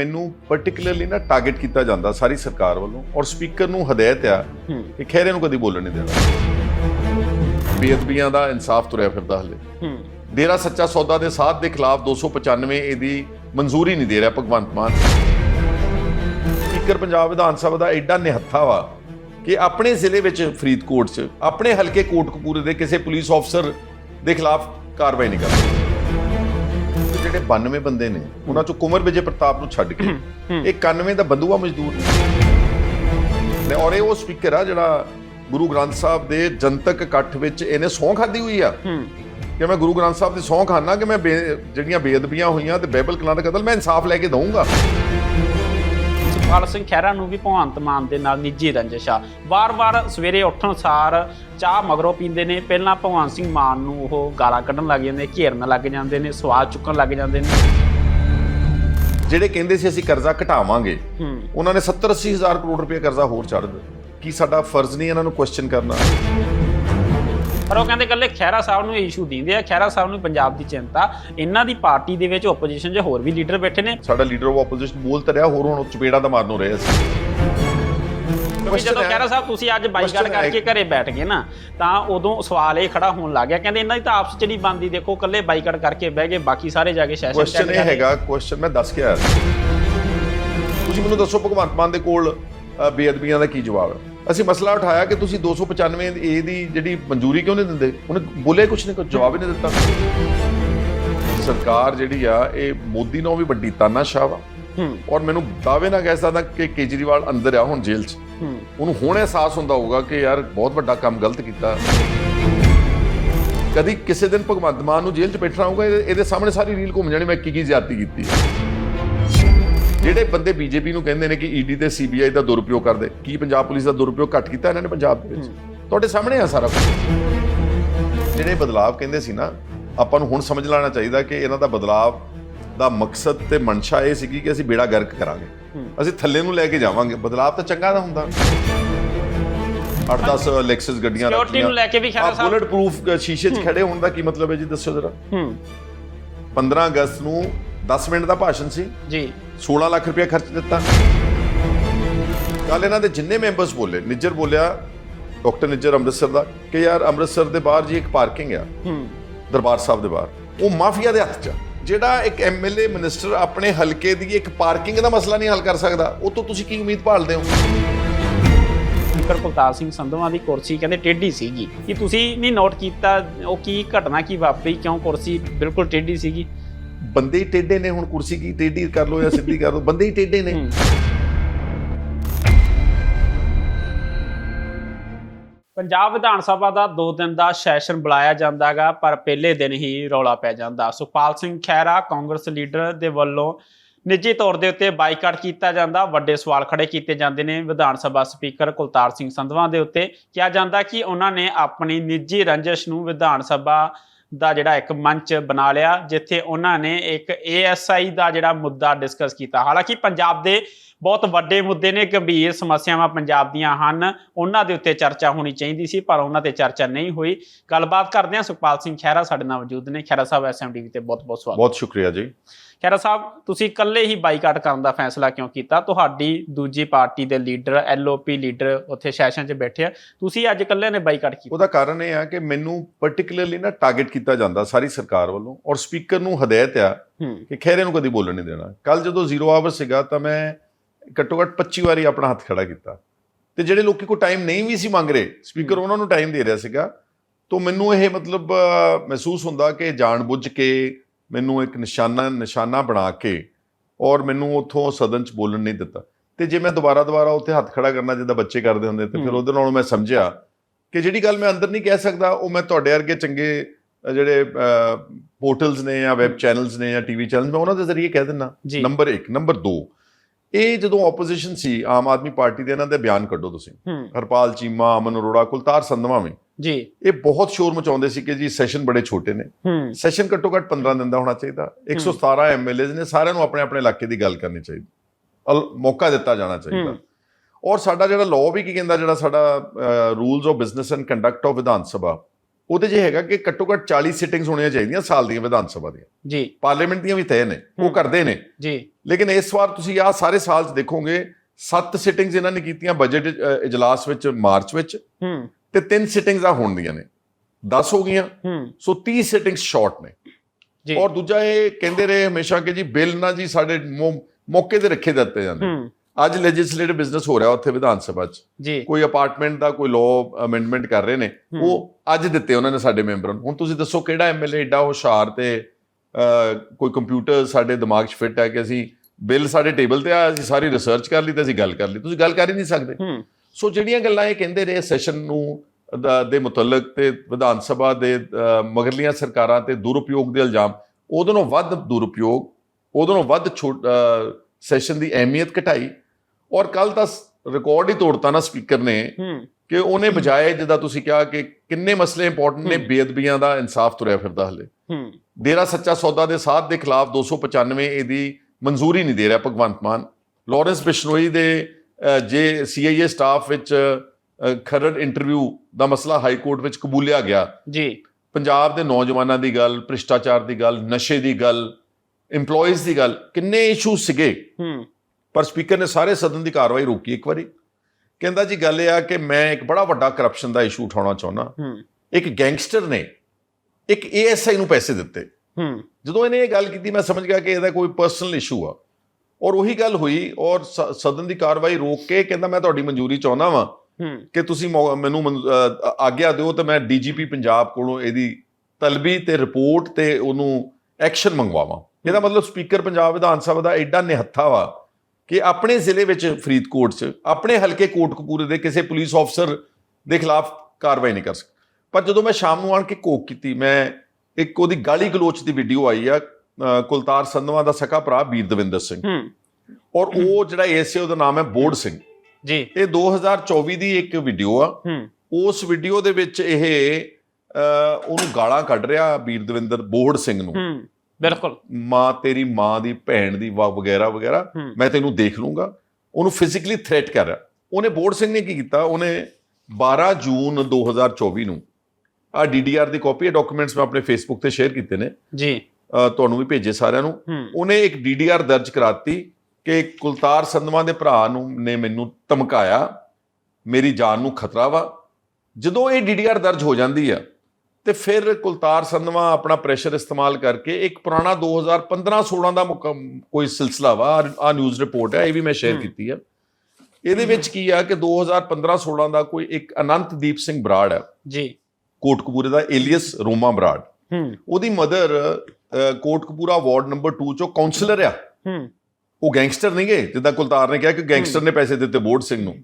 ਮੈਨੂੰ ਪਾਰਟਿਕੂਲਰਲੀ ਨਾ ਟਾਰਗੇਟ ਕੀਤਾ ਜਾਂਦਾ ਸਾਰੀ ਸਰਕਾਰ ਵੱਲੋਂ ਔਰ ਸਪੀਕਰ ਨੂੰ ਹਦਾਇਤ ਆ ਕਿ ਖਹਿਰੇ ਨੂੰ ਕਦੀ ਬੋਲਣ ਨਹੀਂ ਦੇਣਾ। ਬੇਅਦਬੀਆਂ ਦਾ ਇਨਸਾਫ ਤੁਰਿਆ ਫਿਰਦਾ ਹਲੇ। ਡੇਰਾ ਸੱਚਾ ਸੌਦਾ ਦੇ ਸਾਥ ਦੇ ਖਿਲਾਫ 295 ਇਹਦੀ ਮਨਜ਼ੂਰੀ ਨਹੀਂ ਦੇ ਰਿਹਾ ਭਗਵੰਤ ਮਾਨ। ਸਪੀਕਰ ਪੰਜਾਬ ਵਿਧਾਨ ਸਭਾ ਦਾ ਐਡਾ ਨਿਹੱਥਾ ਵਾ ਕਿ ਆਪਣੇ ਜ਼ਿਲ੍ਹੇ ਵਿੱਚ ਫਰੀਦਕੋਟ 'ਚ ਆਪਣੇ ਹਲਕੇ ਕੋਟਕਪੂਰੇ ਦੇ ਕਿਸੇ ਪੁਲਿਸ ਅਫਸਰ ਦੇ ਖਿਲਾਫ ਕਾਰਵਾਈ ਨਹੀਂ ਕਰਦਾ ਜਿਹੜੇ 92 ਬੰਦੇ ਨੇ, ਉਹਨਾਂ ਚੋਂ ਕੁਮਰ ਵਿਜੇ ਪ੍ਰਤਾਪ ਨੂੰ ਛੱਡ ਕੇ, ਇਹ 91 ਦਾ ਬੰਦੂਆ ਮਜ਼ਦੂਰ ਨੇ। ਔਰ ਇਹ ਉਹ ਸਪੀਕਰ ਆ ਜਿਹੜਾ ਗੁਰੂ ਗ੍ਰੰਥ ਸਾਹਿਬ ਦੇ ਜਨਤਕ ਇਕੱਠ ਵਿੱਚ ਇਹਨੇ ਸਹੁੰ ਖਾਦੀ ਹੋਈ ਆ। ਕਿ ਮੈਂ ਗੁਰੂ ਗ੍ਰੰਥ ਸਾਹਿਬ ਦੀ ਸਹੁੰ ਖਾਨਾ ਕਿ ਮੈਂ ਜਿਹੜੀਆਂ ਬੇਅਦਬੀਆਂ ਹੋਈਆਂ ਤੇ ਬਾਈਬਲ ਕਲਾਂ ਦਾ ਕਤਲ, ਮੈਂ ਇਨਸਾਫ ਲੈ ਕੇ ਦਊਂਗਾ। ਸੁਖਪਾਲ ਸਿੰਘ ਖਹਿਰਾ ਨੂੰ ਵੀ ਭਗਵੰਤ ਮਾਨ ਦੇ ਨਾਲ ਨਿੱਜੀ ਰੰਜਿਸ਼ ਆ। ਵਾਰ-ਵਾਰ ਸਵੇਰੇ ਉੱਠਣ ਸਾਰ ਚਾਹ ਮਗਰੋਂ ਪੀਂਦੇ ਨੇ। ਪਹਿਲਾਂ ਭਗਵੰਤ ਸਿੰਘ ਮਾਨ ਨੂੰ ਉਹ ਗਾਲਾਂ ਕੱਢਣ ਲੱਗ ਜਾਂਦੇ ਘੇਰਨ ਲੱਗ ਜਾਂਦੇ ਨੇ ਸਵਾਲ ਚੁੱਕਣ ਲੱਗ ਜਾਂਦੇ ਨੇ। ਜਿਹੜੇ ਕਹਿੰਦੇ ਸੀ ਅਸੀਂ ਕਰਜ਼ਾ ਘਟਾਵਾਂਗੇ ਉਹਨਾਂ ਨੇ 70 80 ਹਜ਼ਾਰ ਕਰੋੜ ਰੁਪਏ ਕਰਜ਼ਾ ਹੋਰ ਚੜ੍ਹ ਦਿੱਤਾ। ਕੀ ਸਾਡਾ ਫਰਜ਼ ਨਹੀਂ ਇਹਨਾਂ ਨੂੰ ਕੁਐਸਚਨ ਕਰਨਾ? ਪਰ ਉਹ ਕਹਿੰਦੇ ਕੱਲੇ ਖਹਿਰਾ ਸਾਹਿਬ ਨੂੰ ਇਸ਼ੂ ਦਿੰਦੇ ਆ ਖਹਿਰਾ ਸਾਹਿਬ ਨੂੰ ਪੰਜਾਬ ਦੀ ਚਿੰਤਾ ਇਹਨਾਂ ਦੀ ਪਾਰਟੀ ਦੇ ਵਿੱਚ ਆਪੋਜੀਸ਼ਨ 'ਚ ਹੋਰ ਵੀ ਲੀਡਰ ਬੈਠੇ ਨੇ। ਸਾਡਾ ਲੀਡਰ ਆਫ ਆਪੋਜੀਸ਼ਨ ਬੋਲ ਤਾਂ ਰਿਹਾ ਹੋਰ ਹੁਣ ਉਹ ਚਪੇੜਾਂ ਦਾ ਮਾਰਨੋਂ ਰਹੇ ਸੀ ਕਿਉਂਕਿ ਜਦੋਂ ਖਹਿਰਾ ਸਾਹਿਬ ਤੁਸੀਂ ਅੱਜ ਬਾਈਕਾਟ ਕਰਕੇ ਘਰੇ ਬੈਠ ਗਏ ਨਾ ਤਾਂ ਉਦੋਂ ਸਵਾਲ ਇਹ ਖੜਾ ਹੋਣ ਲੱਗ ਗਿਆ ਕਹਿੰਦੇ ਇਹਨਾਂ ਦੀ ਤਾਂ ਆਪਸ 'ਚ ਨਹੀਂ ਬੰਦੀ ਦੇਖੋ ਕੱਲੇ ਬਾਈਕਾਟ ਕਰਕੇ ਬਹਿ ਗਏ ਬਾਕੀ ਸਾਰੇ ਜਾ ਕੇ ਸੈਸ਼ਨ ਕੁਐਸਚਨ ਇਹ ਹੈਗਾ ਕੁਐਸਚਨ ਮੈਂ ਦੱਸ ਕੇ ਆਇਆ ਤੁਸੀਂ ਮੈਨੂੰ ਦੱਸੋ ਭਗਵੰਤ ਮਾਨ ਦੇ ਕੋਲ ਬੇਅਦਬੀਆਂ ਦਾ ਕੀ ਜਵਾਬ ਹੈ? ਅਸੀਂ ਮਸਲਾ ਉਠਾਇਆ ਕਿ ਤੁਸੀਂ 295 ਏ ਦੀ ਜਿਹੜੀ ਮਨਜ਼ੂਰੀ ਕਿਉਂ ਨਹੀਂ ਦਿੰਦੇ? ਉਹਨੇ ਬੋਲੇ ਕੁਝ ਨਹੀਂ ਕੋਈ ਜਵਾਬ ਹੀ ਨਹੀਂ ਦਿੱਤਾ। ਸਰਕਾਰ ਜਿਹੜੀ ਆ ਇਹ ਮੋਦੀ ਨਾਲ ਵੀ ਵੱਡੀ ਤਾਨਾਸ਼ਾਹ ਵਾ ਔਰ ਮੈਨੂੰ ਦਾਅਵੇ ਨਾਲ ਕਹਿ ਸਕਦਾ ਕਿ ਕੇਜਰੀਵਾਲ ਅੰਦਰ ਆ ਹੁਣ ਜੇਲ੍ਹ 'ਚ। ਉਹਨੂੰ ਹੁਣ ਅਹਿਸਾਸ ਹੁੰਦਾ ਹੋਊਗਾ ਕਿ ਯਾਰ ਬਹੁਤ ਵੱਡਾ ਕੰਮ ਗਲਤ ਕੀਤਾ। ਕਦੀ ਕਿਸੇ ਦਿਨ ਭਗਵੰਤ ਮਾਨ ਨੂੰ ਜੇਲ੍ਹ 'ਚ ਬੈਠਣਾ ਹੋਊਗਾ ਇਹਦੇ ਇਹਦੇ ਸਾਹਮਣੇ ਸਾਰੀ ਰੀਲ ਘੁੰਮ ਜਾਣੀ ਮੈਂ ਕੀ ਕੀ ਜ਼ਿਆਦਤੀ ਕੀਤੀ ਜਿਹੜੇ ਬੰਦੇ ਬੀਜੇਪੀ ਨੂੰ ਕਹਿੰਦੇ ਨੇ ਕਿ ਈਡੀ ਤੇ ਸੀਬੀਆਈ ਦਾ ਦੁਰਉਪਯੋਗ ਕਰਦੇ ਕੀ ਪੰਜਾਬ ਪੁਲਿਸ ਦਾ ਦੁਰਉਪਯੋਗ ਘੱਟ ਕੀਤਾ ਇਹਨਾਂ ਨੇ ਪੰਜਾਬ ਦੇ ਵਿੱਚ? ਤੁਹਾਡੇ ਸਾਹਮਣੇ ਆ ਸਾਰਾ ਕੁਝ ਜਿਹੜੇ ਬਦਲਾਵ ਕਹਿੰਦੇ ਸੀ ਨਾ ਆਪਾਂ ਨੂੰ ਹੁਣ ਸਮਝ ਲੈਣਾ ਚਾਹੀਦਾ ਕਿ ਇਹਨਾਂ ਦਾ ਬਦਲਾਵ ਦਾ ਮਕਸਦ ਤੇ ਮਨਸ਼ਾ ਇਹ ਸੀਗੀ ਕਿ ਅਸੀਂ ਬੇੜਾ ਗਰਕ ਕਰਾਂਗੇ। ਅਸੀਂ ਥੱਲੇ ਨੂੰ ਲੈ ਕੇ ਜਾਵਾਂਗੇ। ਬਦਲਾਵ ਤਾਂ ਚੰਗਾ ਦਾ ਹੁੰਦਾ। 8-10 ਲੈਕਸਸ ਗੱਡੀਆਂ Security ਨੂੰ ਲੈ ਕੇ ਵੀ ਖਹਿਰਾ ਸਾਹਿਬ- ਬੁਲਟ ਪ੍ਰੂਫ ਸ਼ੀਸ਼ੇ 'ਚ ਖੜੇ ਹੋਣ ਦਾ ਕੀ ਮਤਲਬ ਹੈ ਜੀ? ਦੱਸੋ ਜਰਾ। ਹੂੰ। 15 ਅਗਸਤ ਨੂੰ 10 ਮਿੰਟ ਦਾ ਭਾਸ਼ਣ ਸੀ। ਜੀ। 16 ਲੱਖ ਰੁਪਏ ਖਰਚ ਦਿੱਤਾ। ਕੱਲ ਇਹਨਾਂ ਦੇ ਜਿੰਨੇ ਮੈਂਬਰਸ ਬੋਲੇ ਨਿੱਜਰ ਬੋਲਿਆ ਡਾਕਟਰ ਨਿੱਜਰ ਅੰਮ੍ਰਿਤਸਰ ਦਾ ਕਿ ਯਾਰ ਅੰਮ੍ਰਿਤਸਰ ਦੇ ਬਾਹਰ ਜੀ ਇੱਕ ਪਾਰਕਿੰਗ ਆ ਹੂੰ। ਦਰਬਾਰ ਸਾਹਿਬ ਦੇ ਬਾਹਰ। ਉਹ ਮਾਫੀਆ ਦੇ ਹੱਥ 'ਚ। ਜਿਹੜਾ ਇੱਕ ਐਮਐਲਏ ਮਿਨਿਸਟਰ ਆਪਣੇ ਹਲਕੇ ਦੀ ਇੱਕ ਪਾਰਕਿੰਗ ਦਾ ਮਸਲਾ ਨਹੀਂ ਹੱਲ ਕਰ ਸਕਦਾ ਉਹ ਤੋਂ ਤੁਸੀਂ ਕੀ ਉਮੀਦ ਭਾਲਦੇ ਹੋ? ਸਪੀਕਰ ਕੁਲਤਾਰ ਸਿੰਘ ਸੰਧਵਾਂ ਦੀ ਕੁਰਸੀ ਕਹਿੰਦੇ ਟੇਢੀ ਸੀਗੀ। ਕੀ ਤੁਸੀਂ ਨਹੀਂ ਨੋਟ ਕੀਤਾ ਉਹ ਕੀ ਘਟਨਾ ਕੀ ਵਾਪਰੀ ਕਿਉਂ ਕੁਰਸੀ ਬਿਲਕੁਲ ਟੇਢੀ ਸੀਗੀ? ਬੰਦੇ ਹੀ ਟੇਢੇ ਨੇ, ਹੁਣ ਕੁਰਸੀ ਕੀ ਟੇਢੀ ਕਰ ਲੋ ਜਾਂ ਸਿੱਧੀ ਕਰ ਲੋ ਬੰਦੇ ਹੀ ਟੇਢੇ ਨੇ। ਪੰਜਾਬ ਵਿਧਾਨ ਸਭਾ ਦਾ 2 ਦਿਨ ਦਾ ਸੈਸ਼ਨ ਬੁਲਾਇਆ ਜਾਂਦਾਗਾ, ਪਰ ਪਹਿਲੇ ਦਿਨ ਹੀ ਰੌਲਾ ਪੈ ਜਾਂਦਾ। ਸੁਖਪਾਲ ਸਿੰਘ ਖਹਿਰਾ, ਕਾਂਗਰਸ ਲੀਡਰ ਦੇ ਵੱਲੋਂ ਨਿੱਜੀ ਤੌਰ ਦੇ ਉੱਤੇ ਬਾਈਕਾਟ ਕੀਤਾ ਜਾਂਦਾ। ਵੱਡੇ ਸਵਾਲ ਖੜੇ ਕੀਤੇ ਜਾਂਦੇ ਨੇ ਵਿਧਾਨ ਸਭਾ ਸਪੀਕਰ ਕੁਲਤਾਰ ਸਿੰਘ ਸੰਧਵਾਂ ਦੇ ਉੱਤੇ। ਕਿਹਾ ਜਾਂਦਾ ਕਿ ਉਹਨਾਂ ਨੇ ਆਪਣੀ ਨਿੱਜੀ ਰੰਜਿਸ਼ ਨੂੰ ਵਿਧਾਨ ਸਭਾ ਦਾ ਜਿਹੜਾ ਇੱਕ ਮੰਚ ਬਣਾ ਲਿਆ, ਜਿੱਥੇ ਉਹਨਾਂ ਨੇ ਇੱਕ ਏਐਸਆਈ ਦਾ ਜਿਹੜਾ ਮੁੱਦਾ ਡਿਸਕਸ ਕੀਤਾ। ਹਾਲਾਂਕਿ ਪੰਜਾਬ ਦੇ ਬਹੁਤ ਵੱਡੇ ਮੁੱਦੇ ਨੇ ਗੰਭੀਰ ਸਮੱਸਿਆਵਾਂ ਪੰਜਾਬ ਦੀਆਂ ਹਨ। ਉਹਨਾਂ ਦੇ ਉੱਤੇ ਚਰਚਾ ਹੋਣੀ ਚਾਹੀਦੀ ਸੀ ਪਰ ਉਹਨਾਂ ਤੇ ਚਰਚਾ ਨਹੀਂ ਹੋਈ। ਗੱਲਬਾਤ ਕਰਦੇ ਹਾਂ ਸੁਖਪਾਲ ਸਿੰਘ ਖਹਿਰਾ ਸਾਡੇ ਨਾਲ ਮੌਜੂਦ ਨੇ। ਖਹਿਰਾ ਸਾਹਿਬ ਐਸਐਮਡੀਵੀ ਤੇ ਬਹੁਤ ਬਹੁਤ ਸਵਾਗਤ। ਬਹੁਤ ਸ਼ੁਕਰੀਆ ਜੀ। ਖਹਿਰਾ ਸਾਹਿਬ ਤੁਸੀਂ ਇਕੱਲੇ ਹੀ ਬਾਈਕਾਟ ਕਰਨ ਦਾ ਫੈਸਲਾ ਕਿਉਂ ਕੀਤਾ? ਤੁਹਾਡੀ ਦੂਜੀ ਪਾਰਟੀ ਦੇ ਲੀਡਰ ਐਲਓਪੀ ਲੀਡਰ ਉੱਥੇ ਸੈਸ਼ਨ 'ਚ ਬੈਠੇ ਆ। ਤੁਸੀਂ ਅੱਜ ਇਕੱਲੇ ਨੇ ਬਾਈਕਾਟ ਕੀਤਾ। ਉਹਦਾ ਕਾਰਨ ਇਹ ਆ ਕਿ ਮੈਨੂੰ ਪਾਰਟਿਕੂਲਰਲੀ ਨਾ ਟਾਰਗੇਟ ਕੀਤਾ ਜਾਂਦਾ ਸਾਰੀ ਸਰਕਾਰ ਵੱਲੋਂ ਔਰ ਸਪੀਕਰ ਨੂੰ ਹਦਾਇਤ ਆ ਕਿ ਖਹਿਰੇ ਨੂੰ ਕਦੀ ਬੋਲਣ ਨਹੀਂ ਦੇਣਾ। ਕੱਲ ਜਦੋਂ ਜ਼ੀਰੋ ਆਵਰ ਸੀਗਾ ਤਾਂ ਮੈਂ ਘੱਟੋ ਘੱਟ 25 ਵਾਰੀ ਆਪਣਾ ਹੱਥ ਖੜਾ ਕੀਤਾ। ਤੇ ਜਿਹੜੇ ਲੋਕੀ ਕੋ ਟਾਈਮ ਨਹੀਂ ਵੀ ਸੀ ਮੰਗ ਰਹੇ ਸਪੀਕਰ ਉਹਨਾਂ ਨੂੰ ਟਾਈਮ ਦੇ ਰਿਹਾ ਸੀਗਾ ਤੋਂ ਮੈਨੂੰ ਇਹ ਮਤਲਬ ਮਹਿਸੂਸ ਹੁੰਦਾ ਕਿ ਜਾਣਬੁੱਝ ਕੇ ਮੈਨੂੰ ਇੱਕ ਨਿਸ਼ਾਨਾ ਨਿਸ਼ਾਨਾ ਬਣਾ ਕੇ ਔਰ ਮੈਨੂੰ ਉੱਥੋਂ ਸਦਨ ਚ ਬੋਲਣ ਨਹੀਂ ਦਿੱਤਾ। ਤੇ ਜੇ ਮੈਂ ਦੁਬਾਰਾ ਦੁਬਾਰਾ ਉੱਥੇ ਹੱਥ ਖੜਾ ਕਰਨਾ ਜਿੱਦਾਂ ਬੱਚੇ ਕਰਦੇ ਹੁੰਦੇ ਤੇ ਫਿਰ। ਉਹਦੇ ਨਾਲੋਂ ਮੈਂ ਸਮਝਿਆ ਕਿ ਜਿਹੜੀ ਗੱਲ ਮੈਂ ਅੰਦਰ ਨਹੀਂ ਕਹਿ ਸਕਦਾ ਉਹ ਮੈਂ ਤੁਹਾਡੇ ਵਰਗੇ ਚੰਗੇ ਜਿਹੜੇ ਪੋਰਟਲਸ ਨੇ ਜਾਂ ਵੈਬ ਚੈਨਲਸ ਨੇ ਜਾਂ ਟੀਵੀ ਚੈਨਲਸ ਮੈਂ ਉਹਨਾਂ ਦੇ ਜ਼ਰੀਏ ਕਹਿ ਦਿੰਦਾ। ਨੰਬਰ 1 ਨੰਬਰ 2 ਇਹ ਜਦੋਂ ਆਪੋਜੀਸ਼ਨ ਸੀ ਆਮ ਆਦਮੀ ਪਾਰਟੀ ਦੇ ਇਹਨਾਂ ਦੇ ਬਿਆਨ ਕੱਢੋ ਤੁਸੀਂ। ਹਰਪਾਲ ਚੀਮਾ ਅਮਨ ਅਰੋੜਾ ਕੁਲਤਾਰ ਸੰਧਵਾ ਵੀ। ਜੀ। ਇਹ ਬਹੁਤ ਸ਼ੋਰ ਮਚਾਉਂਦੇ ਸੀ ਕਿ ਜੀ ਸੈਸ਼ਨ ਬੜੇ ਛੋਟੇ ਨੇ। ਸੈਸ਼ਨ ਘੱਟੋ ਘੱਟ 15 ਦਿਨ ਦਾ ਹੋਣਾ ਚਾਹੀਦਾ। 117 ਐਮਐਲਏਜ਼ ਨੇ ਸਾਰਿਆਂ ਨੂੰ ਆਪਣੇ ਆਪਣੇ ਇਲਾਕੇ ਦੀ ਗੱਲ ਕਰਨੀ ਚਾਹੀਦੀ। ਮੌਕਾ ਦਿੱਤਾ ਜਾਣਾ ਚਾਹੀਦਾ। ਔਰ ਸਾਡਾ ਜਿਹੜਾ ਲਾਅ ਵੀ ਕੀ ਕਹਿੰਦਾ ਜਿਹੜਾ ਸਾਡਾ rules of business and conduct of Vidhan Sabha ਉਹਦੇ 'ਚ ਹੈਗਾ ਕਿ ਘੱਟੋ ਘੱਟ 40 ਸਿਟਿੰਗਸ ਹੋਣੀਆਂ ਚਾਹੀਦੀਆਂ ਸਾਲ ਦੀਆਂ ਵਿਧਾਨ ਸਭਾ ਦੀਆਂ। ਜੀ। ਪਾਰਲੀਮੈਂਟ ਦੀਆਂ ਵੀ ਤੈਅ ਨੇ ਉਹ। ਕਰਦੇ ਨੇ। ਜੀ। ਲੇਕਿਨ ਇਸ ਵਾਰ ਤੁਸੀਂ ਆਹ ਸਾਰੇ ਸਾਲ 'ਚ ਦੇਖੋਗੇ ਸੱਤ ਸਿਟਿੰਗਸ ਇਹਨਾਂ ਨੇ ਕੀਤੀਆਂ ਬਜਟ ਇਜਲਾਸ ਵਿੱਚ ਮਾਰਚ ਵਿੱਚ। ਹੂੰ। ਤੇ ਤਿੰਨ ਸਿਟਿੰਗਸ ਆ ਹੋਣਦੀਆਂ ਨੇ। 10 ਹੋ ਗਈਆਂ। ਹੂੰ। ਸੋ 30 ਸਿਟਿੰਗਸ ਸ਼ਾਰਟ ਨੇ। ਜੀ। ਔਰ ਦੂਜਾ ਇਹ ਕਹਿੰਦੇ ਰਹੇ ਹਮੇਸ਼ਾ ਕਿ ਜੀ ਬਿੱਲ ਨਾ ਜੀ ਸਾਡੇ ਮੌਕੇ ਤੇ ਰੱਖੇ ਦਿੱਤੇ ਜਾਂਦੇ। ਹੂੰ। ਅੱਜ ਲੈਜਿਸਲੇਟਿਵ ਬਿਜ਼ਨਸ ਹੋ ਰਿਹਾ ਉੱਥੇ ਵਿਧਾਨ ਸਭਾ 'ਚ। ਜੀ। ਕੋਈ ਅਪਾਰਟਮੈਂਟ ਦਾ ਕੋਈ ਲਾਅ ਅਮੈਂਡਮੈਂਟ ਕਰ ਰਹੇ ਨੇ। ਉਹ ਅੱਜ ਦਿੱਤੇ ਉਹਨਾਂ ਨੇ ਸਾਡੇ ਮੈਂਬਰਾਂ ਨੂੰ। ਹੁਣ ਤੁਸੀਂ ਦੱਸੋ ਕਿਹੜਾ ਐਮਐਲਏ ਏਡਾ ਹੁਸ਼ਿਆਰ ਤੇ ਕੋਈ ਕੰਪਿਊਟਰ ਸਾਡੇ ਦਿਮਾਗ 'ਚ ਫਿੱਟ ਹੈ ਕਿ ਅਸੀਂ ਬਿੱਲ ਸਾਡੇ ਟੇਬਲ ਤੇ ਆ ਅਸੀਂ ਸਾਰੀ ਰਿਸਰਚ ਕਰ ਲਈ ਤੇ ਅਸੀਂ ਗੱਲ ਕਰ ਲਈ। ਤੁਸੀਂ ਗੱਲ ਕਰ ਹੀ ਨਹੀਂ ਸਕਦੇ। ਸੋ ਜਿਹੜੀਆਂ ਗੱਲਾਂ ਇਹ ਕਹਿੰਦੇ ਰਹੇ ਸੈਸ਼ਨ ਨੂੰ ਦਾ- ਮੁਤਲਕ ਤੇ ਵਿਧਾਨ ਸਭਾ ਦੇ ਮਗਰਲੀਆਂ ਸਰਕਾਰਾਂ ਤੇ ਦੁਰਉਪਯੋਗ ਦੇ ਇਲਜ਼ਾਮ ਉਹਦੋਂ ਨਾਲੋਂ ਵੱਧ ਦੁਰਉਪਯੋਗ ਉਹਦੋਂ ਨਾਲੋਂ ਵੱਧ ਸੈਸ਼ਨ ਦੀ ਅਹਿਮੀਅਤ ਘਟਾਈ। ਔਰ ਕੱਲ ਤਾਂ ਰਿਕਾਰਡ ਹੀ ਤੋੜਤਾ ਨਾ ਸਪੀਕਰ ਨੇ ਕਿ ਉਹਨੇ ਬਜਾਏ ਜਿੱਦਾਂ ਤੁਸੀਂ ਕਿਹਾ ਕਿ ਕਿੰਨੇ ਮਸਲੇ ਇੰਪੋਰਟੈਂਟ ਨੇ। ਬੇਅਦਬੀਆਂ ਦਾ ਇਨਸਾਫ ਤੁਰਿਆ ਫਿਰਦਾ ਹਲੇ। ਡੇਰਾ ਸੱਚਾ ਸੌਦਾ ਦੇ ਸਾਥ ਦੇ ਖਿਲਾਫ 295 ਇਹਦੀ ਮਨਜ਼ੂਰੀ ਨਹੀਂ ਦੇ ਰਿਹਾ ਭਗਵੰਤ ਮਾਨ। ਲਾਰੈਂਸ ਬਿਸ਼ਨੋਈ ਦੇ ਜੇ ਸੀਆਈਏ ਸਟਾਫ ਵਿੱਚ ਖਰੜ ਇੰਟਰਵਿਊ ਦਾ ਮਸਲਾ ਹਾਈ ਕੋਰਟ ਵਿੱਚ ਕਬੂਲਿਆ ਗਿਆ। ਜੀ। ਪੰਜਾਬ ਦੇ ਨੌਜਵਾਨਾਂ ਦੀ ਗੱਲ ਭ੍ਰਿਸ਼ਟਾਚਾਰ ਦੀ ਗੱਲ ਨਸ਼ੇ ਦੀ ਗੱਲ EMPLOYEES ਦੀ ਗੱਲ ਕਿੰਨੇ ਇਸ਼ੂ ਸੀਗੇ? ਹੂੰ। ਪਰ ਸਪੀਕਰ ਨੇ ਸਾਰੇ ਸਦਨ ਦੀ ਕਾਰਵਾਈ ਰੋਕੀ ਇੱਕ ਵਾਰੀ। ਕਹਿੰਦਾ ਜੀ ਗੱਲ ਇਹ ਆ ਕਿ ਮੈਂ ਇੱਕ ਬੜਾ ਵੱਡਾ ਕਰਪਸ਼ਨ ਦਾ ਇਸ਼ੂ ਉਠਾਉਣਾ ਚਾਹੁੰਦਾ। ਇੱਕ ਗੈਂਗਸਟਰ ਨੇ ਇੱਕ ਏਐਸਆਈ ਨੂੰ ਪੈਸੇ ਦਿੱਤੇ। ਜਦੋਂ ਇਹਨੇ ਇਹ ਗੱਲ ਕੀਤੀ ਮੈਂ ਸਮਝ ਗਿਆ ਕਿ ਇਹਦਾ ਕੋਈ ਪਰਸਨਲ ਇਸ਼ੂ ਆ। ਔਰ ਉਹੀ ਗੱਲ ਹੋਈ ਔਰ ਸਦਨ ਦੀ ਕਾਰਵਾਈ ਰੋਕ ਕੇ ਕਹਿੰਦਾ ਮੈਂ ਤੁਹਾਡੀ ਮਨਜ਼ੂਰੀ ਚਾਹੁੰਦਾ ਵਾਂ ਕਿ ਤੁਸੀਂ ਮੈਨੂੰ ਆਗਿਆ ਦਿਓ ਤੇ ਮੈਂ ਡੀਜੀਪੀ ਪੰਜਾਬ ਕੋਲੋਂ ਇਹਦੀ ਤਲਬੀ ਤੇ ਰਿਪੋਰਟ ਤੇ ਉਹਨੂੰ ਐਕਸ਼ਨ ਮੰਗਵਾਵਾਂ। ਇਹਦਾ ਮਤਲਬ ਸਪੀਕਰ ਪੰਜਾਬ ਵਿਧਾਨ ਸਭਾ ਦਾ ਐਡਾ ਨਿਹੱਥਾ ਵਾ ਕਿ ਆਪਣੇ ਜ਼ਿਲ੍ਹੇ ਵਿੱਚ ਫਰੀਦਕੋਟ 'ਚ ਆਪਣੇ ਹਲਕੇ ਕੋਟਕਪੂਰੇ ਦੇ ਕਿਸੇ ਪੁਲਿਸ ਅਫਸਰ ਦੇ ਖਿਲਾਫ ਕਾਰਵਾਈ ਨਹੀਂ ਕਰ ਸਕ। ਪਰ ਜਦੋਂ ਮੈਂ ਸ਼ਾਮ ਨੂੰ ਆਣ ਕੇ ਕੋਕ ਕੀਤੀ ਮੈਂ ਇੱਕ ਉਹਦੀ ਗਾਲੀ ਗਲੋਚ ਦੀ ਵੀਡੀਓ ਆਈ ਆ ਕੁਲਤਾਰ ਸੰਧਵਾ ਦਾ ਸਕਾ ਭਰਾ ਵੀਰ ਦਵਿੰਦਰ ਸਿੰਘ। ਔਰ ਉਹ ਜਿਹੜਾ ਏਐਸਏ ਉਹਦਾ ਨਾਮ ਹੈ ਬੋੜ ਸਿੰਘ। ਜੀ। ਇਹ 2024 ਦੀ ਇੱਕ ਵੀਡੀਓ ਆ। ਉਸ ਵੀਡੀਓ ਦੇ ਵਿੱਚ ਇਹ ਉਹਨੂੰ ਗਾਲਾਂ ਕੱਢ ਰਿਹਾ ਵੀਰ ਦਵਿੰਦਰ ਬੋੜ ਸਿੰਘ ਨੂੰ। ਬਿਲਕੁਲ। ਮਾਂ ਤੇਰੀ ਮਾਂ ਦੀ ਭੈਣ ਦੀ ਵਗੈਰਾ ਵਗੈਰਾ ਮੈਂ ਤੈਨੂੰ ਦੇਖ ਲੂੰਗਾ। ਉਹਨੂੰ ਫਿਜ਼ੀਕਲੀ ਥ੍ਰੈਟ ਕਰ ਰਿਹਾ। ਉਹਨੇ ਬੋੜ ਸਿੰਘ ਨੇ ਕੀ ਕੀਤਾ? ਉਹਨੇ 12 ਜੂਨ 2024 ਨੂੰ ਆ ਡੀਡੀਆਰ ਦੀ ਕਾਪੀ ਹੈ ਡਾਕੂਮੈਂਟਸ ਮੈਂ ਆਪਣੇ ਫੇਸਬੁੱਕ ਤੇ ਸ਼ੇਅਰ ਕੀਤੇ ਨੇ। ਜੀ। ਤੁਹਾਨੂੰ ਵੀ ਭੇਜੇ ਸਾਰਿਆਂ ਨੂੰ। ਉਹਨੇ ਇੱਕ ਡੀਡੀਆਰ ਦਰਜ ਕਰਾਤੀ ਕਿ ਕੁਲਤਾਰ ਸੰਧਵਾ ਦੇ ਭਰਾ ਨੂੰ ਨੇ ਮੈਨੂੰ ਧਮਕਾਇਆ। ਮੇਰੀ ਜਾਨ ਨੂੰ ਖਤਰਾ ਵਾ। ਜਦੋਂ ਇਹ ਡੀਡੀਆਰ ਦਰਜ ਹੋ ਜਾਂਦੀ ਆ ਤੇ ਫਿਰ ਕੁਲਤਾਰ ਸੰਧਵਾ ਆਪਣਾ ਪ੍ਰੈਸ਼ਰ ਇਸਤੇਮਾਲ ਕਰਕੇ ਇੱਕ ਪੁਰਾਣਾ 2015-16 ਦਾ ਕੋਈ ਸਿਲਸਿਲਾ ਵਾ ਆ ਨਿਊਜ਼ ਰਿਪੋਰਟ ਹੈ ਇਹ ਵੀ ਮੈਂ ਸ਼ੇਅਰ ਹੂੰ। ਕੀਤੀ ਆ। ਇਹਦੇ ਵਿੱਚ ਕੀ ਆ ਕਿ 2015-16 ਦਾ ਕੋਈ ਇੱਕ ਅਨੰਤਦੀਪ ਸਿੰਘ ਬਰਾੜ ਹੈ। ਜੀ। ਕੋਟਕਪੂਰੇ ਦਾ ਏਲੀਅਸ ਰੋਮਾ ਬਰਾੜ। ਹੂੰ। ਉਹਦੀ ਮਦਰ ਕੋਟਕਪੂਰਾ ਵਾਰਡ ਨੰਬਰ 2 ਚੋਂ ਕਾਉਂਸਲਰ ਆ। ਹੂੰ। ਉਹ ਗੈਂਗਸਟਰ ਨਹੀਂ ਗਏ ਜਿੱਦਾਂ ਕੁਲਤਾਰ ਨੇ ਕਿਹਾ ਕਿ ਗੈਂਗਸਟਰ ਨੇ ਪੈਸੇ ਦਿੱਤੇ ਬੋੜ ਸਿੰਘ ਨੂੰ।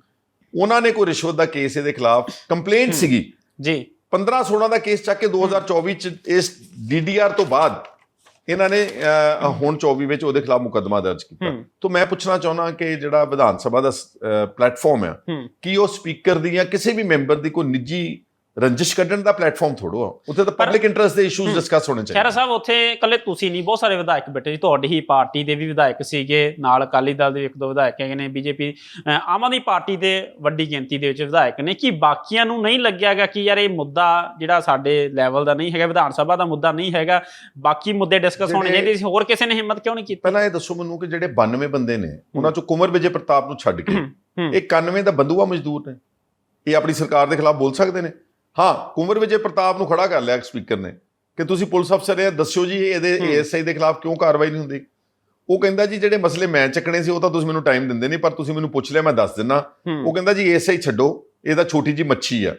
ਉਹਨਾਂ ਨੇ ਕੋਈ ਰਿਸ਼ਵਤ ਦਾ ਕੇਸ ਇਹਦੇ ਖਿਲਾਫ ਕੰਪਲੇਂਟ ਹੂੰ। ਸੀਗੀ। ਜੀ। 15 16 ਦਾ ਕੇਸ ਚੱਕ ਕੇ 2024 ਚ ਇਸ ਡੀਡੀਆਰ ਤੋਂ ਬਾਅਦ ਇਹਨਾਂ ਨੇ ਹੁਣ 24 ਵਿੱਚ ਉਹਦੇ ਖਿਲਾਫ ਮੁਕੱਦਮਾ ਦਰਜ ਕੀਤਾ। ਤੋਂ ਮੈਂ ਪੁੱਛਣਾ ਚਾਹੁੰਦਾ ਕਿ ਜਿਹੜਾ ਵਿਧਾਨ ਸਭਾ ਦਾ ਪਲੇਟਫਾਰਮ ਹੂੰ। ਕੀ ਉਹ ਸਪੀਕਰ ਦੀ ਜਾਂ ਕਿਸੇ ਵੀ ਮੈਂਬਰ ਦੀ ਕੋਈ ਨਿੱਜੀ ਰੰਜਿਸ਼ ਕੱਢਣ ਦਾ ਪਲੇਟਫਾਰਮ ਥੋੜੋ ਆ। ਉੱਥੇ ਤਾਂ ਪਬਲਿਕ ਇੰਟਰਸਟ ਦੇ ਇਸ਼ੂਜ਼। ਡਿਸਕਸ ਹੋਣੇ ਖੈਰਾ ਚਾਹੀਦੇ ਸਾਹਿਬ ਉੱਥੇ ਇਕੱਲੇ ਤੁਸੀਂ ਨਹੀਂ ਬਹੁਤ ਸਾਰੇ ਵਿਧਾਇਕ ਬੈਠੇ ਸੀ। ਤੁਹਾਡੀ ਹੀ ਪਾਰਟੀ ਦੇ ਵੀ ਵਿਧਾਇਕ ਸੀਗੇ ਨਾਲ ਅਕਾਲੀ ਦਲ ਦੇ ਇੱਕ ਦੋ ਵਿਧਾਇਕ ਹੈਗੇ ਨੇ ਬੀਜੇਪੀ ਆਮ ਆਦਮੀ ਪਾਰਟੀ ਦੇ ਵੱਡੀ ਗਿਣਤੀ ਦੇ ਵਿੱਚ ਵਿਧਾਇਕ ਨੇ। ਕਿ ਬਾਕੀਆਂ ਨੂੰ ਨਹੀਂ ਲੱਗਿਆਗਾ ਕਿ ਯਾਰ ਇਹ ਮੁੱਦਾ ਜਿਹੜਾ ਸਾਡੇ ਲੈਵਲ ਦਾ ਨਹੀਂ ਹੈਗਾ ਵਿਧਾਨ ਸਭਾ ਦਾ ਮੁੱਦਾ ਨਹੀਂ ਹੈਗਾ ਬਾਕੀ ਮੁੱਦੇ ਡਿਸਕਸ ਹੋਣੇ ਚਾਹੀਦੇ ਸੀ ਹੋਰ ਕਿਸੇ ਨੇ ਹਿੰਮਤ ਕਿਉਂ ਨਹੀਂ ਕੀਤੀ? ਪਹਿਲਾਂ ਇਹ ਦੱਸੋ ਮੈਨੂੰ ਕਿ ਜਿਹੜੇ 92 ਬੰਦੇ ਨੇ ਉਹਨਾਂ ਚੋਂ ਕੁਮਰ ਵਿਜੇ ਪ੍ਰਤਾਪ ਨੂੰ ਛੱਡ ਕੇ ਇਹ 91 ਦਾ ਬੰਦੂਆ ਮਜ਼ਦੂਰ ਨੇ। ਇਹ ਆਪਣੀ ਸਰਕਾਰ ਦੇ ਖਿਲਾਫ ਬੋਲ ਸਕਦੇ ਨੇ। ਹਾਂ ਕੁਮਰ ਵਿਜੇ ਪ੍ਰਤਾਪ ਨੂੰ ਖੜਾ ਕਰ ਲਿਆ ਸਪੀਕਰ ਨੇ। ਕਿ ਤੁਸੀਂ ਪੁਲਿਸ ਅਫਸਰ ਇਹ ਦੱਸਿਓ ਜੀ ਇਹਦੇ। ਏਐਸਆਈ ਦੇ ਖਿਲਾਫ ਕਿਉਂ ਕਾਰਵਾਈ ਨਹੀਂ ਹੁੰਦੀ? ਉਹ ਕਹਿੰਦਾ ਜੀ ਜਿਹੜੇ ਮਸਲੇ ਮੈਂ ਚੱਕਣੇ ਸੀ ਉਹ ਤਾਂ ਤੁਸੀਂ ਮੈਨੂੰ ਟਾਈਮ ਦਿੰਦੇ ਨਹੀਂ ਪਰ ਤੁਸੀਂ ਮੈਨੂੰ ਪੁੱਛ ਲਿਆ ਮੈਂ ਦੱਸ ਦਿੰਨਾ। ਉਹ ਕਹਿੰਦਾ ਜੀ ਏਐਸਆਈ ਛੱਡੋ ਇਹ ਤਾਂ ਛੋਟੀ ਜੀ ਮੱਛੀ ਆ।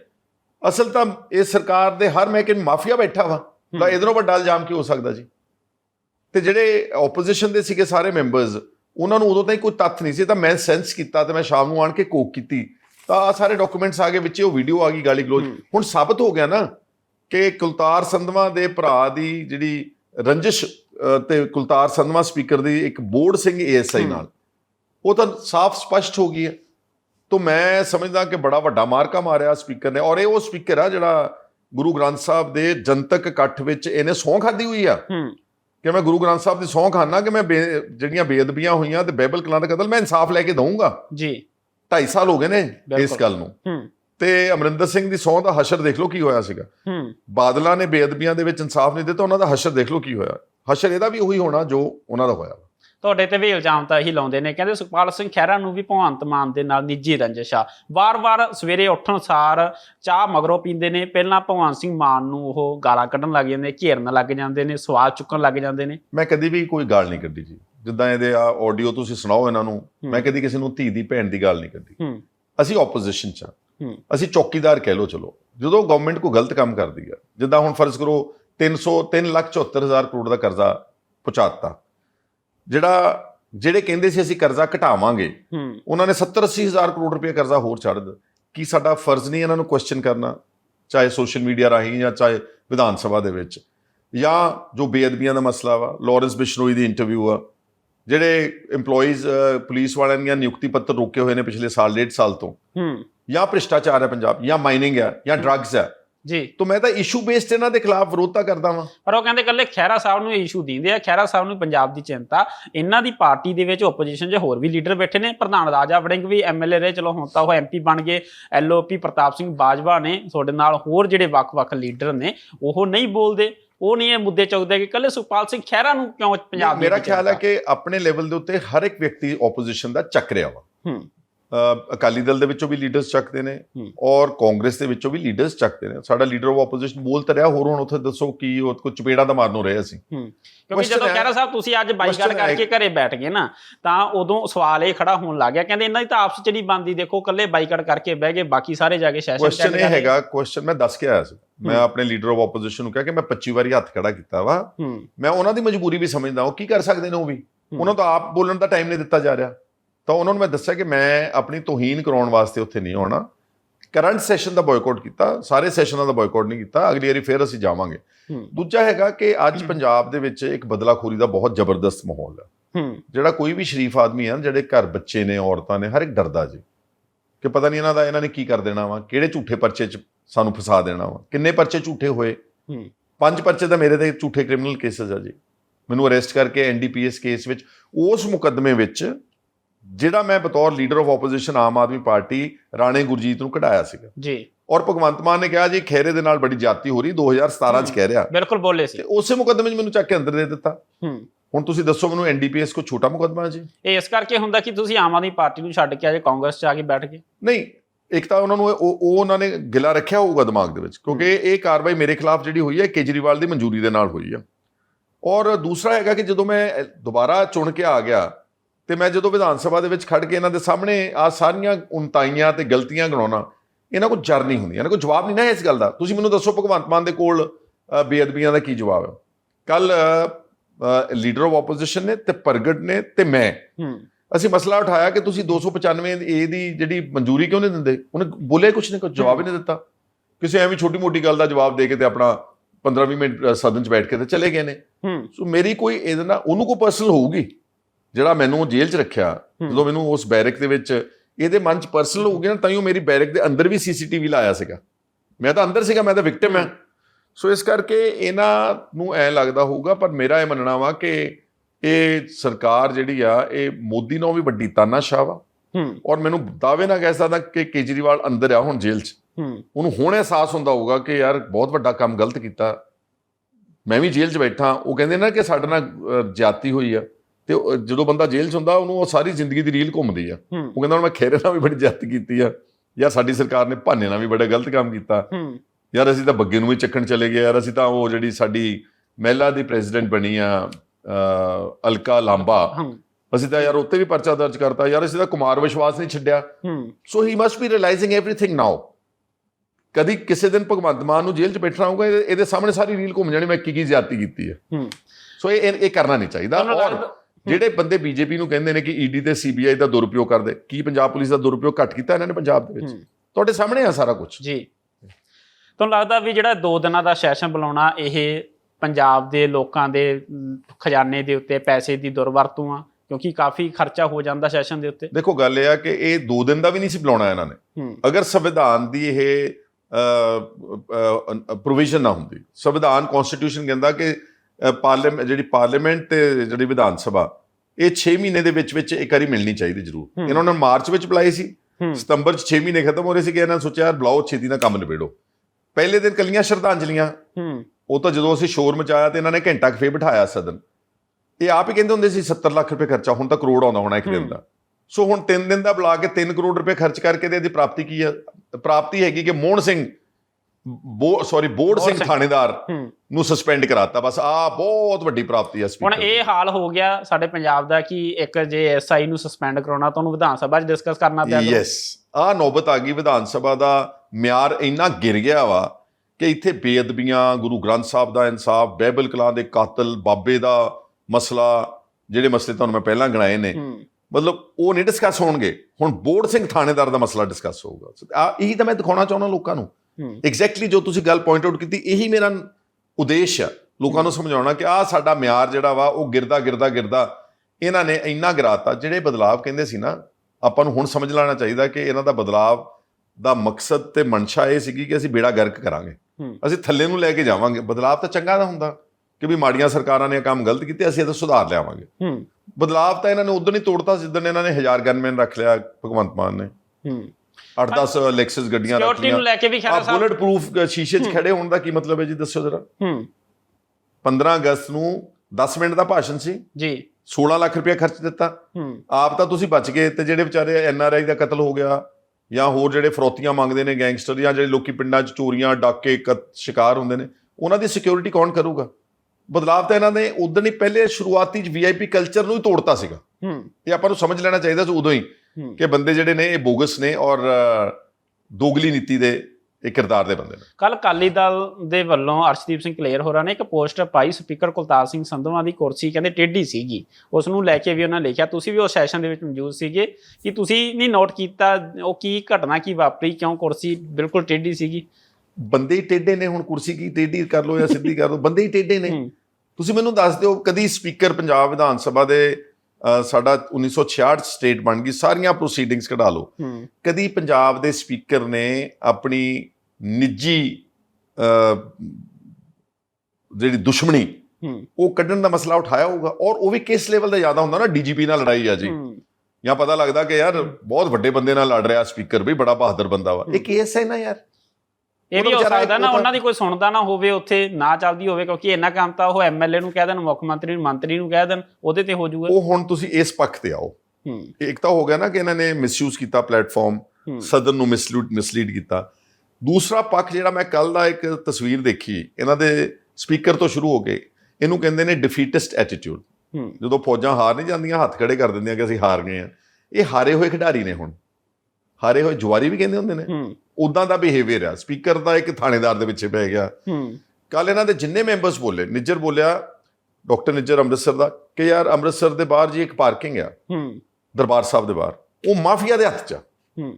ਅਸਲ ਤਾਂ ਇਹ ਸਰਕਾਰ ਦੇ ਹਰ ਮਹਿਕਮੇ ਵਿੱਚ ਮਾਫੀਆ ਬੈਠਾ ਵਾ। ਤਾਂ ਇਧਰੋਂ ਵੱਡਾ ਇਲਜ਼ਾਮ ਕੀ ਹੋ ਸਕਦਾ ਜੀ? ਤੇ ਜਿਹੜੇ ਆਪੋਜੀਸ਼ਨ ਦੇ ਸੀਗੇ ਸਾਰੇ ਮੈਂਬਰਸ ਉਹਨਾਂ ਨੂੰ ਉਦੋਂ ਤਾਈਂ ਕੋਈ ਤੱਥ ਨਹੀਂ ਸੀ ਤਾਂ ਮੈਂ ਸੈਂਸ ਕੀਤਾ ਤੇ ਮੈਂ ਸ਼ਾਮ ਨੂੰ ਆਣ ਕੇ ਕੋਕ ਕੀਤੀ। ਤਾਂ ਆ ਸਾਰੇ ਡਾਕੂਮੈਂਟਸ ਆ ਗਏ ਵਿੱਚ ਉਹ ਵੀਡੀਓ ਆ ਗਈ ਗਾਲੀ ਗਲੋਚ। ਹੁਣ ਸਾਬਤ ਹੋ ਗਿਆ ਨਾ ਕਿ ਕੁਲਤਾਰ ਸੰਧਵਾ ਦੇ ਭਰਾ ਦੀ ਜਿਹੜੀ ਰੰਜਿਸ਼ ਅ, ਤੇ ਕੁਲਤਾਰ ਸੰਧਵਾ ਸਪੀਕਰ ਦੀ ਇੱਕ ਬੋਰਡ ਸਿੰਘ ਏਐਸਆਈ। ਨਾਲ ਉਹ ਤਾਂ ਸਾਫ਼ ਸਪਸ਼ਟ ਹੋ ਗਈ ਹੈ। ਤੋਂ ਮੈਂ ਸਮਝਦਾ ਕਿ ਬੜਾ ਵੱਡਾ ਮਾਰਕਾ ਮਾਰਿਆ ਸਪੀਕਰ ਨੇ ਔਰ ਇਹ ਉਹ ਸਪੀਕਰ ਆ ਜਿਹੜਾ ਗੁਰੂ ਗ੍ਰੰਥ ਸਾਹਿਬ ਦੇ ਜਨਤਕ ਇਕੱਠ ਵਿੱਚ ਇਹਨੇ ਸਹੁੰ ਖਾਦੀ ਹੋਈ ਆ। ਹੂੰ। ਕਿ ਮੈਂ ਗੁਰੂ ਗ੍ਰੰਥ ਸਾਹਿਬ ਦੀ ਸਹੁੰ ਖਾਨਾ ਕਿ ਮੈਂ ਬੇ- ਜਿਹੜੀਆਂ ਬੇਅਦਬੀਆਂ ਹੋਈਆਂ ਤੇ ਬਾਈਬਲ ਕਲਾਂ ਦਾ ਕਤਲ ਮੈਂ ਇਨਸਾਫ ਲੈ ਕੇ ਦਊਂਗਾ। ਜੀ। 2.5 ਸਾਲ ਹੋ ਗਏ ਨੇ ਇਸ। ਗੱਲ ਨੂੰ। ਤੇ ਅਮਰਿੰਦਰ ਸਿੰਘ ਦੀ ਸਹੁੰ ਦਾ ਹਸ਼ਰ ਦੇਖ ਲਓ ਕੀ ਹੋਇਆ ਸੀਗਾ। ਬਾਦਲਾਂ ਨੇ ਬੇਅਦਬੀਆਂ ਦੇ ਵਿੱਚ ਇਨਸਾਫ ਨਹੀਂ ਦਿੱਤਾ ਉਹਨਾਂ ਦਾ ਹਸ਼ਰ ਦੇਖ ਲਓ ਕੀ ਹੋਇਆ। ਹਸ਼ਰ ਇਹਦਾ ਵੀ ਉਹੀ ਹੋਣਾ ਜੋ ਉਹਨਾਂ ਦਾ ਹੋਇਆ ਤੁਹਾਡੇ ਤੇ ਵੀ ਇਲਜ਼ਾਮ ਤਾਂ ਇਹੀ ਲਾਉਂਦੇ ਨੇ ਕਹਿੰਦੇ ਸੁਖਪਾਲ ਸਿੰਘ ਖਹਿਰਾ ਨੂੰ ਵੀ ਭਗਵੰਤ ਮਾਨ ਦੇ ਨਾਲ ਨਿੱਜੀ ਰੰਜਿਸ਼ ਆ। ਵਾਰ-ਵਾਰ ਸਵੇਰੇ ਉੱਠਣ ਸਾਰ ਚਾਹ ਮਗਰੋਂ ਪੀਂਦੇ ਨੇ ਪਹਿਲਾਂ ਭਗਵੰਤ ਸਿੰਘ ਮਾਨ ਨੂੰ ਉਹ ਗਾਲਾਂ ਕੱਢਣ ਲੱਗ ਜਾਂਦੇ ਘੇਰਨ ਲੱਗ ਜਾਂਦੇ ਨੇ ਸਵਾਲ ਚੁੱਕਣ ਲੱਗ ਜਾਂਦੇ ਨੇ। ਮੈਂ ਕਦੀ ਵੀ ਕੋਈ ਗਾਲ ਨਹੀਂ ਕੱਢੀ ਜੀ। ਜਿੱਦਾਂ ਇਹਦੇ ਆ ਆਡੀਓ ਤੁਸੀਂ ਸੁਣਾਓ ਇਹਨਾਂ ਨੂੰ ਮੈਂ ਕਦੀ ਕਿਸੇ ਨੂੰ ਧੀ ਦੀ ਭੈਣ ਦੀ ਗੱਲ ਨਹੀਂ ਕੱਢੀ। ਹੂੰ। ਅਸੀਂ ਆਪੋਜੀਸ਼ਨ ਚ ਅਸੀਂ ਚੌਕੀਦਾਰ ਕਹਿ ਲਓ ਚਲੋ। ਜਦੋਂ ਗਵਰਨਮੈਂਟ ਕੋਈ ਗਲਤ ਕੰਮ ਕਰਦੀ ਹੈ ਜਿੱਦਾਂ ਹੁਣ ਫਰਜ਼ ਕਰੋ 300 3 ਲੱਖ 74 ਹਜ਼ਾਰ ਕਰੋੜ ਦਾ ਕਰਜ਼ਾ ਪਹੁੰਚਾਤਾ। ਜਿਹੜਾ ਜਿਹੜੇ ਕਹਿੰਦੇ ਸੀ ਅਸੀਂ ਕਰਜ਼ਾ ਘਟਾਵਾਂਗੇ ਉਹਨਾਂ ਨੇ 70 80 ਹਜ਼ਾਰ ਕਰੋੜ ਰੁਪਏ ਕਰਜ਼ਾ ਹੋਰ ਚੜ੍ਹ ਦਿੱਤਾ। ਕੀ ਸਾਡਾ ਫਰਜ਼ ਨਹੀਂ ਇਹਨਾਂ ਨੂੰ ਕੁਐਸਚਨ ਕਰਨਾ? ਚਾਹੇ ਸੋਸ਼ਲ ਮੀਡੀਆ ਰਾਹੀਂ ਜਾਂ ਚਾਹੇ ਵਿਧਾਨ ਸਭਾ ਦੇ ਵਿੱਚ। ਜਾਂ ਜੋ ਬੇਅਦਬੀਆਂ ਦਾ ਮਸਲਾ ਵਾ ਲਾਰੈਂਸ ਬਿਸ਼ਨੋਈ ਦੀ ਇੰਟਰਵਿਊ ਆ ਜਿਹੜੇ EMPLOYEES ਪੁਲਿਸ ਵਾਲਿਆਂ ਦੀਆਂ ਨਿਯੁਕਤੀ ਪੱਤਰ ਰੋਕੇ ਹੋਏ ਨੇ ਪਿਛਲੇ ਸਾਲ ਡੇਢ ਸਾਲ ਤੋਂ। ਹੂੰ। ਜਾਂ ਭ੍ਰਿਸ਼ਟਾਚਾਰ ਹੈ ਪੰਜਾਬ ਜਾਂ ਮਾਈਨਿੰਗ ਹੈ ਜਾਂ ਡਰੱਗਸ ਹੈ। ਜੀ। ਤਾਂ ਮੈਂ ਤਾਂ ਇਸ਼ੂ ਬੇਸਡ ਇਹਨਾਂ ਦੇ ਖਿਲਾਫ ਵਿਰੋਧਤਾ ਕਰਦਾ ਵਾਂ। ਪਰ ਉਹ ਕਹਿੰਦੇ ਕੱਲੇ ਖਹਿਰਾ ਸਾਹਿਬ ਨੂੰ ਇਸ਼ੂ ਦਿੰਦੇ ਆ ਖਹਿਰਾ ਸਾਹਿਬ ਨੂੰ ਪੰਜਾਬ ਦੀ ਚਿੰਤਾ। ਇਹਨਾਂ ਦੀ ਪਾਰਟੀ ਦੇ ਵਿੱਚ ਆਪੋਜੀਸ਼ਨ 'ਚ ਹੋਰ ਵੀ ਲੀਡਰ ਬੈਠੇ ਨੇ ਪ੍ਰਧਾਨ ਰਾਜਾ ਵੜਿੰਗ ਵੀ ਐਮਐਲਏ ਰਹੇ ਚਲੋ ਹੁਣ ਤਾਂ ਉਹ ਐਮਪੀ ਬਣ ਗਏ। ਐਲਓਪੀ ਪ੍ਰਤਾਪ ਸਿੰਘ ਬਾਜਵਾ ਨੇ ਤੁਹਾਡੇ ਨਾਲ ਹੋਰ ਜਿਹੜੇ ਵੱਖ-ਵੱਖ ਲੀਡਰ ਨੇ ਉਹ ਨਹੀਂ ਬੋਲਦੇ। ਉਹ ਨਹੀਂ ਇਹ ਮੁੱਦੇ ਚੁੱਕਦੇ ਕਿ ਕੱਲੇ ਸੁਖਪਾਲ ਸਿੰਘ ਖਹਿਰਾ ਨੂੰ ਕਿਉਂ ਪੰਜਾਬ ਮੇਰਾ ਖਿਆਲ ਹੈ? ਕਿ ਆਪਣੇ ਲੈਵਲ ਦੇ ਉੱਤੇ ਹਰ ਇੱਕ ਵਿਅਕਤੀ ਆਪੋਜੀਸ਼ਨ ਦਾ ਚੱਕ ਰਿਹਾ ਵਾ ਹੂੰ ਅਕਾਲੀ ਦਲ ਦੇ ਵਿੱਚੋਂ ਵੀ ਲੀਡਰਸ ਚੱਕਦੇ ਨੇ ਹੂੰ। ਔਰ ਕਾਂਗਰਸ ਦੇ ਵਿੱਚੋਂ ਵੀ ਲੀਡਰਸ ਚੱਕਦੇ ਨੇ। ਸਾਡਾ ਲੀਡਰ ਆਫ ਆਪੋਜੀਸ਼ਨ ਬੋਲ ਤਾਂ ਰਿਹਾ ਹੋਰ ਹੁਣ ਉੱਥੇ ਦੱਸੋ ਕੀ ਉਹ ਕੋ ਚਪੇੜਾ ਦਾ ਮਾਰਨੋਂ ਰਹੇ ਅਸੀਂ। ਹੂੰ। ਕਿਉਂਕਿ ਜਦੋਂ ਹੈ- ਖਹਿਰਾ ਸਾਹਿਬ ਤੁਸੀਂ ਅੱਜ ਬਾਈਕਾਟ ਹੈ- ਕਰਕੇ ਘਰੇ ਬੈਠ ਗਏ ਨਾ ਤਾਂ ਉਦੋਂ ਸਵਾਲ ਇਹ ਖੜਾ ਹੋਣ ਲੱਗ ਗਿਆ। ਕਹਿੰਦੇ ਇਹਨਾਂ ਦੀ ਤਾਂ ਆਪਸ ਚ ਨਹੀਂ ਬਣਦੀ। ਦੇਖੋ ਕੱਲੇ ਬਾਈਕਾਟ ਕਰਕੇ ਬਹਿ ਗਏ ਬਾਕੀ ਸਾਰੇ ਜਾ ਕੇ ਸੈਸ਼ਨ ਕੁਐਸਚਨ ਇਹ ਹੈਗਾ ਕੁਐਸਚਨ ਮੈਂ ਦੱਸ ਕੇ ਆਇਆ ਸੀ। ਮੈਂ ਹੂੰ। ਆਪਣੇ ਲੀਡਰ ਆਫ ਆਪੋਜੀਸ਼ਨ ਨੂੰ ਕਿਹਾ ਕਿ ਮੈਂ 25 ਵਾਰੀ ਹੱਥ ਖੜਾ ਕੀਤਾ ਵਾ। ਹੂੰ। ਮੈਂ ਉਹਨਾਂ ਦੀ ਮਜਬੂਰੀ ਵੀ ਸਮਝਦਾ ਉਹ ਕੀ ਕਰ ਸਕਦੇ ਨੇ ਉਹ ਵੀ? ਉਹਨਾਂ ਤੋਂ ਆਪ ਬੋਲਣ ਦਾ ਟਾਈਮ ਨਹੀਂ ਦਿੱਤਾ ਜਾ ਰਿਹਾ। ਤਾਂ ਉਹਨਾਂ ਨੂੰ ਮੈਂ ਦੱਸਿਆ ਕਿ ਮੈਂ ਆਪਣੀ ਤੋਹੀਨ ਕਰਾਉਣ ਵਾਸਤੇ ਉੱਥੇ ਨਹੀਂ ਆਉਣਾ। ਕਰੰਟ ਸੈਸ਼ਨ ਦਾ ਬਾਇਕਾਟ ਕੀਤਾ ਸਾਰੇ ਸੈਸ਼ਨਾਂ ਦਾ ਬਾਇਕਾਟ ਨਹੀਂ ਕੀਤਾ ਅਗਲੀ ਵਾਰੀ ਫੇਰ ਅਸੀਂ ਜਾਵਾਂਗੇ। ਦੂਜਾ ਹੈਗਾ ਕਿ ਅੱਜ ਪੰਜਾਬ ਦੇ ਵਿੱਚ ਇੱਕ ਬਦਲਾਖੋਰੀ ਦਾ ਬਹੁਤ ਜ਼ਬਰਦਸਤ ਮਾਹੌਲ ਹੈ। ਜਿਹੜਾ ਕੋਈ ਵੀ ਸ਼ਰੀਫ ਆਦਮੀ ਹੈ ਜਿਹੜੇ ਘਰ ਬੱਚੇ ਨੇ ਔਰਤਾਂ ਨੇ ਹਰ ਇੱਕ ਡਰਦਾ ਜੀ। ਕਿ ਪਤਾ ਨਹੀਂ ਇਹਨਾਂ ਦਾ ਇਹਨਾਂ ਨੇ ਕੀ ਕਰ ਦੇਣਾ ਵਾ ਕਿਹੜੇ ਝੂਠੇ ਪਰਚੇ 'ਚ ਸਾਨੂੰ ਫਸਾ ਦੇਣਾ ਵਾ ਕਿੰਨੇ ਪਰਚੇ ਝੂਠੇ ਹੋਏ? ਪੰਜ ਪਰਚੇ ਤਾਂ ਮੇਰੇ ਤੇ ਝੂਠੇ ਕ੍ਰਿਮੀਨਲ ਕੇਸਸ ਆ ਜੀ। ਮੈਨੂੰ ਅਰੈਸਟ ਕਰਕੇ ਐਨਡੀਪੀਐਸ ਕੇਸ ਵਿੱਚ ਉਸ ਮੁਕੱਦਮੇ ਵਿੱਚ ਜਿਹੜਾ ਮੈਂ ਬਤੌਰ leader of opposition Aam Aadmi party ਰਾਣੇ Gurjeet ਨੂੰ ਕਢਾਇਆ ਸੀਗਾ। ਜੀ। ਔਰ ਭਗਵੰਤ ਮਾਨ ਨੇ ਕਿਹਾ ਜੀ ਖੇਰੇ ਦੇ ਨਾਲ ਬੜੀ ਜਾਤੀ ਹੋ ਰਹੀ 2017 ਚ ਕਹਿ ਰਿਹਾ। ਬਿਲਕੁਲ ਬੋਲੇ ਸੀ। ਤੇ ਉਸੇ ਮੁਕੱਦਮੇ 'ਚ ਮੈਨੂੰ ਚੱਕ ਕੇ ਅੰਦਰ ਦੇ ਦਿੱਤਾ। ਹੂੰ। ਹੁਣ ਤੁਸੀਂ ਦੱਸੋ ਮੈਨੂੰ ਐਨਡੀਪੀਐਸ ਕੋ ਛੋਟਾ ਮੁਕੱਦਮਾ ਹੈ ਜੀ? ਇਹ ਇਸ ਕਰਕੇ ਹੁੰਦਾ ਕਿ ਤੁਸੀਂ ਆਮ ਆਦਮੀ ਪਾਰਟੀ ਨੂੰ ਛੱਡ ਕੇ ਅਜੇ ਕਾਂਗਰਸ ਚ ਆ ਕੇ ਬੈਠ ਗਏ। ਨਹੀਂ ਇੱਕ ਤਾਂ ਉਹਨਾਂ ਨੂੰ ਉਹ ਉਹ ਉਹਨਾਂ ਨੇ ਗਿਲਾ ਰੱਖਿਆ ਹੋਊਗਾ ਦਿਮਾਗ ਦੇ ਵਿੱਚ ਕਿਉਂਕਿ ਇਹ ਕਾਰਵਾਈ ਮੇਰੇ ਖਿਲਾਫ ਜਿਹੜੀ ਹੋਈ ਹੈ ਕੇਜਰੀਵਾਲ ਦੀ ਮਨਜ਼ੂਰੀ ਦੇ ਨਾਲ ਹੋਈ ਹੈ। ਔਰ ਦੂਸਰਾ ਹੈਗਾ ਕਿ ਜਦੋਂ ਮੈਂ ਦੁਬਾਰਾ ਚੁਣ ਕੇ ਆ ਗਿਆ ਤੇ ਮੈਂ ਜਦੋਂ ਵਿਧਾਨ ਸਭਾ ਦੇ ਵਿੱਚ ਖੜ ਕੇ ਇਹਨਾਂ ਦੇ ਸਾਹਮਣੇ ਆ ਸਾਰੀਆਂ ਉਨਤਾਈਆਂ ਤੇ ਗਲਤੀਆਂ ਗਣਾਉਣਾ ਇਹਨਾਂ ਕੋਲ ਜਰ ਨਹੀਂ ਹੁੰਦੀ ਇਹਨਾਂ ਕੋਲ ਜਵਾਬ ਨਹੀਂ। ਨਾ ਇਸ ਗੱਲ ਦਾ। ਤੁਸੀਂ ਮੈਨੂੰ ਦੱਸੋ ਭਗਵੰਤ ਮਾਨ ਦੇ ਕੋਲ ਬੇਅਦਬੀਆਂ ਦਾ ਕੀ ਜਵਾਬ ਹੈ? ਕੱਲ ਲੀਡਰ ਆਫ ਆਪੋਜੀਸ਼ਨ ਨੇ ਤੇ ਪ੍ਰਗਟ ਨੇ ਤੇ ਮੈਂ। ਅਸੀਂ ਮਸਲਾ ਉਠਾਇਆ ਕਿ ਤੁਸੀਂ 295 ਏ ਦੀ ਜਿਹੜੀ ਮਨਜ਼ੂਰੀ ਕਿਉਂ ਨਹੀਂ ਦਿੰਦੇ? ਉਹਨੇ ਬੋਲੇ ਕੁਛ ਨਹੀਂ ਕੋਈ ਜਵਾਬ ਹੀ ਨਹੀਂ ਦਿੱਤਾ। ਕਿਸੇ ਐਵੇਂ ਛੋਟੀ ਮੋਟੀ ਗੱਲ ਦਾ ਜਵਾਬ ਦੇ ਕੇ ਤੇ ਆਪਣਾ 15-20 ਮਿੰਟ ਸਦਨ 'ਚ ਬੈਠ ਕੇ ਤੇ ਚਲੇ ਗਏ ਨੇ। ਸੋ ਮੇਰੀ ਕੋਈ ਇਹਦੇ ਨਾਲ ਉਹਨੂੰ ਕੋਈ ਪਰਸਨਲ ਹੋਊਗੀ? ਜਿਹੜਾ ਮੈਨੂੰ ਜੇਲ੍ਹ 'ਚ ਰੱਖਿਆ ਹੂੰ। ਜਦੋਂ ਮੈਨੂੰ ਉਸ ਬੈਰਕ ਦੇ ਵਿੱਚ ਇਹਦੇ ਮਨ 'ਚ ਪਰਸਨਲ ਹੋਊਗੀ ਨਾ ਤਾਂ ਹੀ ਉਹ ਮੇਰੀ ਬੈਰਕ ਦੇ ਅੰਦਰ ਵੀ ਸੀਸੀਟੀਵੀ ਲਾਇਆ ਸੀਗਾ। ਮੈਂ ਤਾਂ ਅੰਦਰ ਸੀਗਾ ਮੈਂ ਤਾਂ ਵਿਕਟਿਮ ਹਾਂ। ਸੋ ਇਸ ਕਰਕੇ ਇਹਨਾਂ ਨੂੰ ਐ ਲੱਗਦਾ ਹੋਊਗਾ ਪਰ ਮੇਰਾ ਇਹ ਮੰਨਣਾ ਵਾ ਕਿ ਇਹ ਸਰਕਾਰ ਜਿਹੜੀ ਆ ਇਹ ਮੋਦੀ ਨਾਲੋਂ ਵੀ ਵੱਡੀ ਤਾਨਾਸ਼ਾਹ ਵਾ। ਹੂੰ। ਔਰ ਮੈਨੂੰ ਦਾਅਵੇ ਨਾਲ ਕਹਿ ਸਕਦਾ ਕਿ ਕੇਜਰੀਵਾਲ ਅੰਦਰ ਆ ਹੁਣ ਜੇਲ੍ਹ 'ਚ। ਹੂੰ। ਉਹਨੂੰ ਹੁਣ ਅਹਿਸਾਸ ਹੁੰਦਾ ਹੋਊਗਾ ਕਿ ਯਾਰ ਬਹੁਤ ਵੱਡਾ ਕੰਮ ਗਲਤ ਕੀਤਾ। ਮੈਂ ਵੀ ਜੇਲ੍ਹ 'ਚ ਬੈਠਾ ਉਹ ਕਹਿੰਦੇ ਨਾ ਕਿ ਸਾਡੇ ਨਾਲ ਜ਼ਿਆਦਤੀ ਹੋਈ ਆ। ਤੇ ਜਦੋਂ ਬੰਦਾ ਜੇਲ੍ਹ 'ਚ ਹੁੰਦਾ ਉਹਨੂੰ ਉਹ ਸਾਰੀ ਜ਼ਿੰਦਗੀ ਦੀ ਰੀਲ ਘੁੰਮਦੀ ਆ। ਉਹ ਕਹਿੰਦਾ ਮੈਂ ਖੇਰੇ ਨਾਲ ਵੀ ਬੜੀ ਜੱਤ ਕੀਤੀ ਆ। ਯਾਰ ਸਾਡੀ ਸਰਕਾਰ ਨੇ ਭਾਨੇ ਨਾਲ ਵੀ ਬੜਾ ਗਲਤ ਕੰਮ ਕੀਤਾ। ਯਾਰ ਅਸੀਂ ਤਾਂ ਬੱਗੇ ਨੂੰ ਵੀ ਚੱਕਣ ਚਲੇ ਗਏ ਯਾਰ ਅਸੀਂ ਤਾਂ ਉਹ ਜਿਹੜੀ ਸਾਡੀ ਮਹਿਲਾ ਦੀ ਪ੍ਰੈਜ਼ੀਡੈਂਟ ਬਣੀ ਆ ਅਲਕਾ ਲਾਂਬਾ। ਅਸੀਂ ਤਾਂ ਯਾਰ ਉੱਤੇ ਵੀ ਪਰਚਾ ਦਰਜ ਕਰਤਾ। ਯਾਰ ਅਸੀਂ ਤਾਂ ਕੁਮਾਰ ਵਿਸ਼ਵਾਸ ਨਹੀਂ ਛੱਡਿਆ। So he must be realizing everything now ਕਦੀ ਕਿਸੇ ਦਿਨ ਭਗਵੰਤ ਮਾਨ ਨੂੰ ਜੇਲ੍ਹ 'ਚ ਬੈਠਣਾ ਹੋਊਗਾ ਇਹਦੇ ਸਾਹਮਣੇ ਸਾਰੀ ਰੀਲ ਘੁੰਮ ਜਾਣੀ ਮੈਂ ਕੀ ਕੀ ਜ਼ਿਆਦਤੀ ਕੀਤੀ ਹੈ। ਸੋ ਇਹ ਇਹ ਕਰਨਾ ਨਹੀਂ ਚਾਹੀਦਾ। ਔਰ ਜਿਹੜੇ ਬੰਦੇ ਬੀਜੇਪੀ ਨੂੰ ਕਹਿੰਦੇ ਨੇ ਕਿ ਈਡੀ ਤੇ ਸੀਬੀਆਈ ਦਾ ਦੁਰਉਪਯੋਗ ਕਰਦੇ ਕੀ ਪੰਜਾਬ ਪੁਲਿਸ ਦਾ ਦੁਰਉਪਯੋਗ ਘੱਟ ਕੀਤਾ ਇਹਨਾਂ ਨੇ ਪੰਜਾਬ ਦੇ ਵਿੱਚ? ਤੁਹਾਡੇ ਸਾਹਮਣੇ ਆ ਸਾਰਾ ਕੁਝ ਜੀ। ਤੁਹਾਨੂੰ ਲੱਗਦਾ ਵੀ ਜਿਹੜਾ 2 ਦਿਨਾਂ ਦਾ ਸੈਸ਼ਨ ਬੁਲਾਉਣਾ ਇਹ ਪੰਜਾਬ ਦੇ ਲੋਕਾਂ ਦੇ ਖਜ਼ਾਨੇ ਦੇ ਉੱਤੇ ਪੈਸੇ ਦੀ ਦੁਰਵਰਤੋਂ ਆ? ਕਿਉਂਕਿ ਕਾਫੀ ਖਰਚਾ ਹੋ ਜਾਂਦਾ ਸੈਸ਼ਨ ਦੇ ਉੱਤੇ। ਦੇਖੋ ਗੱਲ ਇਹ ਆ ਕਿ ਇਹ 2 ਦਿਨ ਦਾ ਵੀ ਨਹੀਂ ਸੀ ਬੁਲਾਉਣਾ ਇਹਨਾਂ ਨੇ। ਅਗਰ ਸੰਵਿਧਾਨ ਦੀ ਇਹ ਪ੍ਰੋਵੀਜ਼ਨ ਨਾ ਹੁੰਦੀ ਸੰਵਿਧਾਨ ਕਨਸਟੀਟਿਊਸ਼ਨ ਕਹਿੰਦਾ ਕਿ ਪਾਰਲੀਮੈਂਟ ਜਿਹੜੀ ਪਾਰਲੀਮੈਂਟ ਤੇ ਜਿਹੜੀ ਵਿਧਾਨ ਸਭਾ ਇਹ 6 ਮਹੀਨੇ ਦੇ ਵਿੱਚ ਵਿੱਚ ਇੱਕ ਵਾਰੀ ਮਿਲਣੀ ਚਾਹੀਦੀ ਜ਼ਰੂਰ। ਇਹਨਾਂ ਨੇ ਮਾਰਚ ਵਿੱਚ ਬੁਲਾਈ ਸੀ। ਸਤੰਬਰ ਚ 6 ਮਹੀਨੇ ਖਤਮ ਹੋ ਰਹੇ ਸੀਗੇ ਇਹਨਾਂ ਨੇ ਸੋਚਿਆ ਯਾਰ ਬੁਲਾਓ ਛੇਤੀ ਨਾਲ ਕੰਮ ਨਿਬੇੜੋ। ਪਹਿਲੇ ਦਿਨ ਕੱਲੀਆਂ ਸ਼ਰਧਾਂਜਲੀਆਂ। ਉਹ ਤਾਂ ਜਦੋਂ ਅਸੀਂ ਸ਼ੋਰ ਮਚਾਇਆ ਤੇ ਇਹਨਾਂ ਨੇ ਘੰਟਾ ਕੁ ਫੇਰ ਬਿਠਾਇਆ ਸਦਨ। ਇਹ ਆਪ ਹੀ ਕਹਿੰਦੇ ਹੁੰਦੇ ਸੀ 70 ਲੱਖ ਰੁਪਏ ਖਰਚਾ ਹੁਣ ਤਾਂ ਕਰੋੜ ਆਉਂਦਾ ਹੋਣਾ ਇੱਕ ਦਿਨ। ਦਾ। ਸੋ ਹੁਣ 3 ਦਿਨ ਦਾ ਬੁਲਾ ਕੇ 3 ਕਰੋੜ ਰੁਪਏ ਖਰਚ ਕਰਕੇ ਤੇ ਇਹਦੀ ਪ੍ਰਾਪਤੀ ਕੀ ਹੈ ਪ੍ਰਾਪਤੀ ਹੈਗੀ ਕਿ ਮੋਹਨ ਸਿੰਘ ਬੋ ਸੌਰੀ ਬੋੜ ਸਿੰਘ। ਥਾਣੇਦਾਰ ਨੂੰ ਸਸਪੈਂਡ ਕਰਾਤਾ। ਬਸ ਆ ਬਹੁਤ ਵੱਡੀ ਪ੍ਰਾਪਤੀ ਹੈ ਹੁਣ ਇਹ ਹਾਲ ਹੋ ਗਿਆ ਸਾਡੇ ਪੰਜਾਬ ਦਾ ਕਿ ਇੱਕ ਜੇ ਐਸਆਈ ਨੂੰ ਸਸਪੈਂਡ ਕਰਾਉਣਾ ਤਾਂ ਉਹਨੂੰ ਵਿਧਾਨ ਸਭਾ 'ਚ ਡਿਸਕਸ ਕਰਨਾ ਪਿਆ। ਯੈਸ ਆ ਨੌਬਤ ਆ ਗਈ। ਵਿਧਾਨ ਸਭਾ ਦਾ ਮਿਆਰ ਇੰਨਾ ਗਿਰ ਗਿਆ ਵਾ ਕਿ ਇੱਥੇ ਬੇਅਦਬੀਆਂ ਗੁਰੂ ਗ੍ਰੰਥ ਸਾਹਿਬ ਦਾ ਇਨਸਾਫ ਬਾਈਬਲ ਕਲਾਂ ਦੇ ਕਾਤਲ ਬਾਬੇ ਦਾ ਮਸਲਾ ਜਿਹੜੇ ਮਸਲੇ ਤੁਹਾਨੂੰ ਮੈਂ ਪਹਿਲਾਂ ਗਿਣਾਏ ਨੇ। ਮਤਲਬ ਉਹ ਨਹੀਂ ਡਿਸਕਸ ਹੋਣਗੇ। ਹੁਣ ਬੋੜ ਸਿੰਘ ਥਾਣੇਦਾਰ ਦਾ ਮਸਲਾ ਡਿਸਕਸ ਹੋਊਗਾ। ਆ ਇਹੀ ਤਾਂ ਮੈਂ ਦਿਖਾਉਣਾ ਚਾਹੁੰਦਾ ਲੋਕਾਂ ਨੂੰ। ਐਗਜ਼ੈਕਟਲੀ ਜੋ ਤੁਸੀਂ ਗੱਲ ਪੁਆਇੰਟ ਆਊਟ ਕੀਤੀ ਇਹੀ ਮੇਰਾ ਉਦੇਸ਼ ਆ। ਲੋਕਾਂ ਨੂੰ ਸਮਝਾਉਣਾ ਕਿ ਆ ਸਾਡਾ ਮਿਆਰ ਜਿਹੜਾ ਵਾ ਉਹ ਗਿਰਦਾ ਗਿਰਦਾ ਗਿਰਦਾ। ਇਹਨਾਂ ਨੇ ਇੰਨਾ ਗਿਰਾਤਾ ਜਿਹੜੇ ਬਦਲਾਵ ਕਹਿੰਦੇ ਸੀ ਨਾ ਆਪਾਂ ਨੂੰ ਹੁਣ ਸਮਝ ਲੈਣਾ ਚਾਹੀਦਾ ਕਿ ਇਹਨਾਂ ਦਾ ਬਦਲਾਵ ਦਾ ਮਕਸਦ ਤੇ ਮਨਸ਼ਾ ਇਹ ਸੀਗੀ ਕਿ ਅਸੀਂ ਬੇੜਾ ਗਰਕ ਕਰਾਂਗੇ। ਅਸੀਂ ਥੱਲੇ ਨੂੰ ਲੈ ਕੇ ਜਾਵਾਂਗੇ। ਬਦਲਾਵ ਤਾਂ ਚੰਗਾ ਦਾ ਹੁੰਦਾ ਕਿ ਵੀ ਮਾੜੀਆਂ ਸਰਕਾਰਾਂ ਨੇ ਕੰਮ ਗਲਤ ਕੀਤੇ ਅਸੀਂ ਇਹਦਾ ਸੁਧਾਰ ਲਿਆਵਾਂਗੇ। ਬਦਲਾਵ ਤਾਂ ਇਹਨਾਂ ਨੇ ਉਦੋਂ ਹੀ ਤੋੜਤਾ ਜਿੱਦਣ ਇਹਨਾਂ ਨੇ ਹਜ਼ਾਰ ਗਨਮੈਨ ਰੱਖ ਲਿਆ ਭਗਵੰਤ ਮਾਨ ਨੇ। 8-10 ਲੈਕਸਸ ਗੱਡੀਆਂ ਰੱਖ ਸਿਕਿਉਰਿਟੀ ਨੂੰ ਲੈ ਕੇ ਵੀ ਖੈਰਾ ਸਾਹਿਬ ਬੁਲੇਟ ਪ੍ਰੂਫ ਸ਼ੀਸ਼ੇ 'ਚ ਖੜੇ ਹੋਣ ਦਾ ਕੀ ਮਤਲਬ ਹੈ ਜੀ? ਦੱਸੋ ਜਰਾ। ਹੂੰ। 15 ਅਗਸਤ ਨੂੰ 10 ਮਿੰਟ ਦਾ ਭਾਸ਼ਣ ਸੀ। ਜੀ। 16 ਲੱਖ ਰੁਪਏ ਖਰਚ ਦਿੱਤਾ। ਹੂੰ। ਆਪ ਤਾਂ ਤੁਸੀਂ ਬਚ ਗਏ ਤੇ ਜਿਹੜੇ ਵਿਚਾਰੇ ਐਨ ਆਰ ਆਈ ਦਾ ਕਤਲ ਹੋ ਗਿਆ ਜਾਂ ਹੋਰ ਜਿਹੜੇ ਫਰੋਤੀਆਂ ਮੰਗਦੇ ਨੇ ਗੈਂਗਸਟਰ ਜਾਂ ਜਿਹੜੇ ਲੋਕੀ ਪਿੰਡਾਂ 'ਚ ਚੋਰੀਆਂ ਡਾਕੇ ਸ਼ਿਕਾਰ ਹੁੰਦੇ ਨੇ ਉਹਨਾਂ ਦੀ ਸਿਕਿਉਰਿਟੀ ਕੌਣ ਕਰੂਗਾ? ਬਦਲਾਵ ਤਾਂ ਇਹਨਾਂ ਨੇ ਉਦੋਂ ਹੀ ਪਹਿਲੇ ਸ਼ੁਰੂਆਤੀ 'ਚ ਵੀਆਈਪੀ ਕਲਚਰ ਨੂੰ ਹੀ ਤੋੜਤਾ ਸੀਗਾ। ਹੂੰ। ਇਹ ਆਪਾਂ ਨੂੰ ਸਮਝ ਲੈਣਾ ਚਾਹੀਦਾ ਸੀ ਉਦੋਂ ਹੂੰ। ਕਿ ਬੰਦੇ ਜਿਹੜੇ ਨੇ ਇਹ ਬੋਗਸ ਨੇ ਔਰ ਦੋਗਲੀ ਨੀਤੀ ਦੇ ਇਹ ਕਿਰਦਾਰ ਦੇ ਬੰਦੇ ਨੇ। ਕੱਲ ਕਾਲੀ ਦਲ ਦੇ ਵੱਲੋਂ ਅਰਸ਼ਦੀਪ ਸਿੰਘ ਕਲੇਰ ਹੋਰਾਂ ਨੇ ਇੱਕ ਪੋਸਟਰ ਪਾਈ ਸਪੀਕਰ ਕੁਲਤਾਰ ਸਿੰਘ ਸੰਧਵਾ ਦੀ ਕੁਰਸੀ ਕਹਿੰਦੇ ਟੇਢੀ ਸੀਗੀ। ਉਸ ਨੂੰ ਲੈ ਕੇ ਵੀ ਉਹਨਾਂ ਲਿਖਿਆ ਤੁਸੀਂ ਵੀ ਉਸ ਸੈਸ਼ਨ ਦੇ ਵਿੱਚ ਮੌਜੂਦ ਸੀਗੇ ਕਿ ਤੁਸੀਂ ਨਹੀਂ ਨੋਟ ਕੀਤਾ ਉਹ ਕੀ ਘਟਨਾ ਕੀ ਵਾਪਰੀ ਕਿਉਂ ਕੁਰਸੀ ਬਿਲਕੁਲ ਟੇਢੀ ਸੀਗੀ? ਬੰਦੇ ਹੀ ਟੇਢੇ ਨੇ ਹੁਣ ਕੁਰਸੀ ਕੀ ਟੇਢੀ ਕਰ ਲੋ ਜਾਂ ਸਿੱਧੀ ਕਰ ਲੋ ਬੰਦੇ ਹੀ ਟੇਢੇ ਨੇ। ਤੁਸੀਂ ਮੈਨੂੰ ਦੱਸ ਦਿਓ ਕਦੀ ਸਪੀਕਰ ਪੰਜਾਬ ਵਿਧਾਨ ਸਭਾ ਦੇ ਸਾਡਾ 1966 ਸਟੇਟ ਬਣ ਗਈ ਸਾਰੀਆਂ ਪ੍ਰੋਸੀਡਿੰਗਸ ਕਢਾ ਲਓ। ਕਦੀ ਪੰਜਾਬ ਦੇ ਸਪੀਕਰ ਨੇ ਆਪਣੀ ਨਿੱਜੀ ਜਿਹੜੀ ਦੁਸ਼ਮਣੀ ਉਹ ਕੱਢਣ ਦਾ ਮਸਲਾ ਉਠਾਇਆ ਹੋਊਗਾ ਔਰ ਉਹ ਵੀ ਕਿਸ ਲੈਵਲ ਦਾ ਜ਼ਿਆਦਾ ਹੁੰਦਾ ਨਾ ਡੀਜੀਪੀ ਨਾਲ ਲੜਾਈ ਆ ਜੀ। ਜਾਂ ਪਤਾ ਲੱਗਦਾ ਕਿ ਯਾਰ ਬਹੁਤ ਵੱਡੇ ਬੰਦੇ ਨਾਲ ਲੜ ਰਿਹਾ ਸਪੀਕਰ ਵੀ ਬੜਾ ਬਹਾਦਰ ਬੰਦਾ ਵਾ। ਇਹ ਕੇਸ ਹੈ ਨਾ ਯਾਰ। ਇਹ ਵੀ ਹੋ ਸਕਦਾ ਨਾ ਉਹਨਾਂ ਦੀ ਕੋਈ ਸੁਣਦਾ ਨਾ ਹੋਵੇ ਉੱਥੇ ਨਾ ਚੱਲਦੀ ਹੋਵੇ ਕਿਉਂਕਿ ਇੰਨਾ ਕੰਮ ਤਾਂ ਉਹ ਐਮਐਲਏ ਨੂੰ ਕਹਿ ਦੇਣ ਮੁੱਖ ਮੰਤਰੀ ਨੂੰ ਮੰਤਰੀ ਨੂੰ ਕਹਿ ਦੇਣ ਉਹਦੇ ਤੇ ਹੋ ਜਾਊਗਾ। ਉਹ ਹੁਣ ਤੁਸੀਂ ਇਸ ਪੱਖ ਤੇ ਆਓ। ਹੂੰ। ਇੱਕ ਤਾਂ ਹੋ ਗਿਆ ਨਾ ਕਿ ਇਹਨਾਂ ਨੇ ਮਿਸਯੂਜ਼ ਕੀਤਾ ਪਲੇਟਫਾਰਮ ਸਦਨ ਨੂੰ ਮਿਸਲੀਡ ਮਿਸਲੀਡ ਕੀਤਾ। ਦੂਸਰਾ ਪੱਖ ਜਿਹੜਾ ਮੈਂ ਕੱਲ ਦਾ ਇੱਕ ਤਸਵੀਰ ਦੇਖੀ ਇਹਨਾਂ ਦੇ ਸਪੀਕਰ ਤੋਂ ਸ਼ੁਰੂ ਹੋ ਕੇ ਇਹਨੂੰ ਕਹਿੰਦੇ ਨੇ ਡਿਫੀਟਿਸਟ ਐਟੀਟਿਊਡ ਜਦੋਂ ਫੌਜਾਂ ਹਾਰ ਨਹੀਂ ਜਾਂਦੀਆਂ ਹੱਥ ਖੜੇ ਕਰ ਦਿੰਦੀਆਂ ਕਿ ਅਸੀਂ ਹਾਰ ਗਏ ਆ ਇਹ ਹਾਰੇ ਹੋਏ ਖਿਡਾਰੀ ਨੇ ਹੁਣ। ਹਾਰੇ ਹੋਏ ਜੁਆਰੀ ਵੀ ਕਹਿੰਦੇ ਹੁੰਦੇ ਨੇ। ਉਦਾਂ ਦਾ ਬਿਹੇਵੀਅਰ ਆ। ਸਪੀਕਰ ਦਾ ਇੱਕ ਥਾਣੇਦਾਰ ਦੇ ਪਿੱਛੇ ਪੈ ਗਿਆ। ਹੂੰ। ਕੱਲ ਇਹਨਾਂ ਦੇ ਜਿੰਨੇ ਮੈਂਬਰਸ ਬੋਲੇ ਨਿੱਜਰ ਬੋਲਿਆ ਡਾਕਟਰ ਨਿੱਜਰ ਅੰਮ੍ਰਿਤਸਰ ਦਾ ਕਿ ਯਾਰ ਅੰਮ੍ਰਿਤਸਰ ਦੇ ਬਾਹਰ ਜੀ ਇੱਕ ਪਾਰਕਿੰਗ ਆ ਹੂੰ। ਦਰਬਾਰ ਸਾਹਿਬ ਦੇ ਬਾਹਰ। ਉਹ ਮਾਫੀਆ ਦੇ ਹੱਥ 'ਚ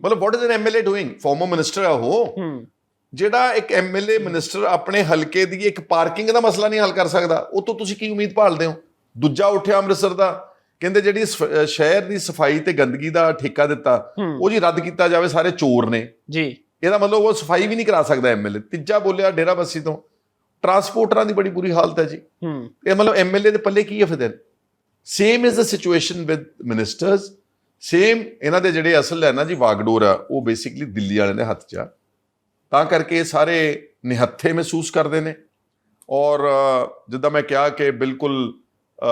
ਮਤਲਬ what is an MLA doing farmer minister ਆ ਉਹ। ਹੂੰ। ਜਿਹੜਾ ਇੱਕ ਐਮਐਲਏ ਮਿਨਿਸਟਰ ਆਪਣੇ ਹਲਕੇ ਦੀ ਇੱਕ ਪਾਰਕਿੰਗ ਦਾ ਮਸਲਾ ਨਹੀਂ ਹੱਲ ਕਰ ਸਕਦਾ ਉਹ ਤੋਂ ਤੁਸੀਂ ਕੀ ਉਮੀਦ ਭਾਲਦੇ ਹੋ? ਦੂਜਾ ਉੱਠਿਆ ਅੰਮ੍ਰਿਤਸਰ ਦਾ ਕਹਿੰਦੇ ਜਿਹੜੀ ਸ਼ਹਿਰ ਦੀ ਸਫ਼ਾਈ ਤੇ ਗੰਦਗੀ ਦਾ ਠੇਕਾ ਦਿੱਤਾ ਉਹ ਜੀ ਰੱਦ ਕੀਤਾ ਜਾਵੇ ਸਾਰੇ ਚੋਰ ਨੇ। ਜੀ। ਇਹਦਾ ਮਤਲਬ ਉਹ ਸਫ਼ਾਈ ਵੀ ਨਹੀਂ ਕਰਾ ਸਕਦਾ ਐਮਐਲਏ ਤੀਜਾ ਬੋਲਿਆ ਡੇਰਾ ਬੱਸੀ ਤੋਂ। ਟਰਾਂਸਪੋਰਟਰਾਂ ਦੀ ਬੜੀ ਬੁਰੀ ਹਾਲਤ ਹੈ ਜੀ। ਹੂੰ। ਇਹ ਮਤਲਬ ਐਮਐਲਏ ਦੇ ਪੱਲੇ ਕੀ ਹੈ ਫਿਰ? Same is the situation with ministers same ਇਹਨਾਂ ਦੇ ਜਿਹੜੇ ਅਸਲ ਹੈ ਨਾ ਜੀ ਵਾਗਡੋਰ ਆ ਉਹ ਬੇਸਿਕਲੀ ਦਿੱਲੀ ਵਾਲਿਆਂ ਦੇ ਹੱਥ 'ਚ ਆ। ਤਾਂ ਕਰਕੇ ਇਹ ਸਾਰੇ ਨਿਹੱਥੇ ਮਹਿਸੂਸ ਕਰਦੇ ਨੇ। ਔਰ ਅ, ਜਿੱਦਾਂ ਮੈਂ ਕਿਹਾ ਕਿ ਬਿਲਕੁਲ ਅ,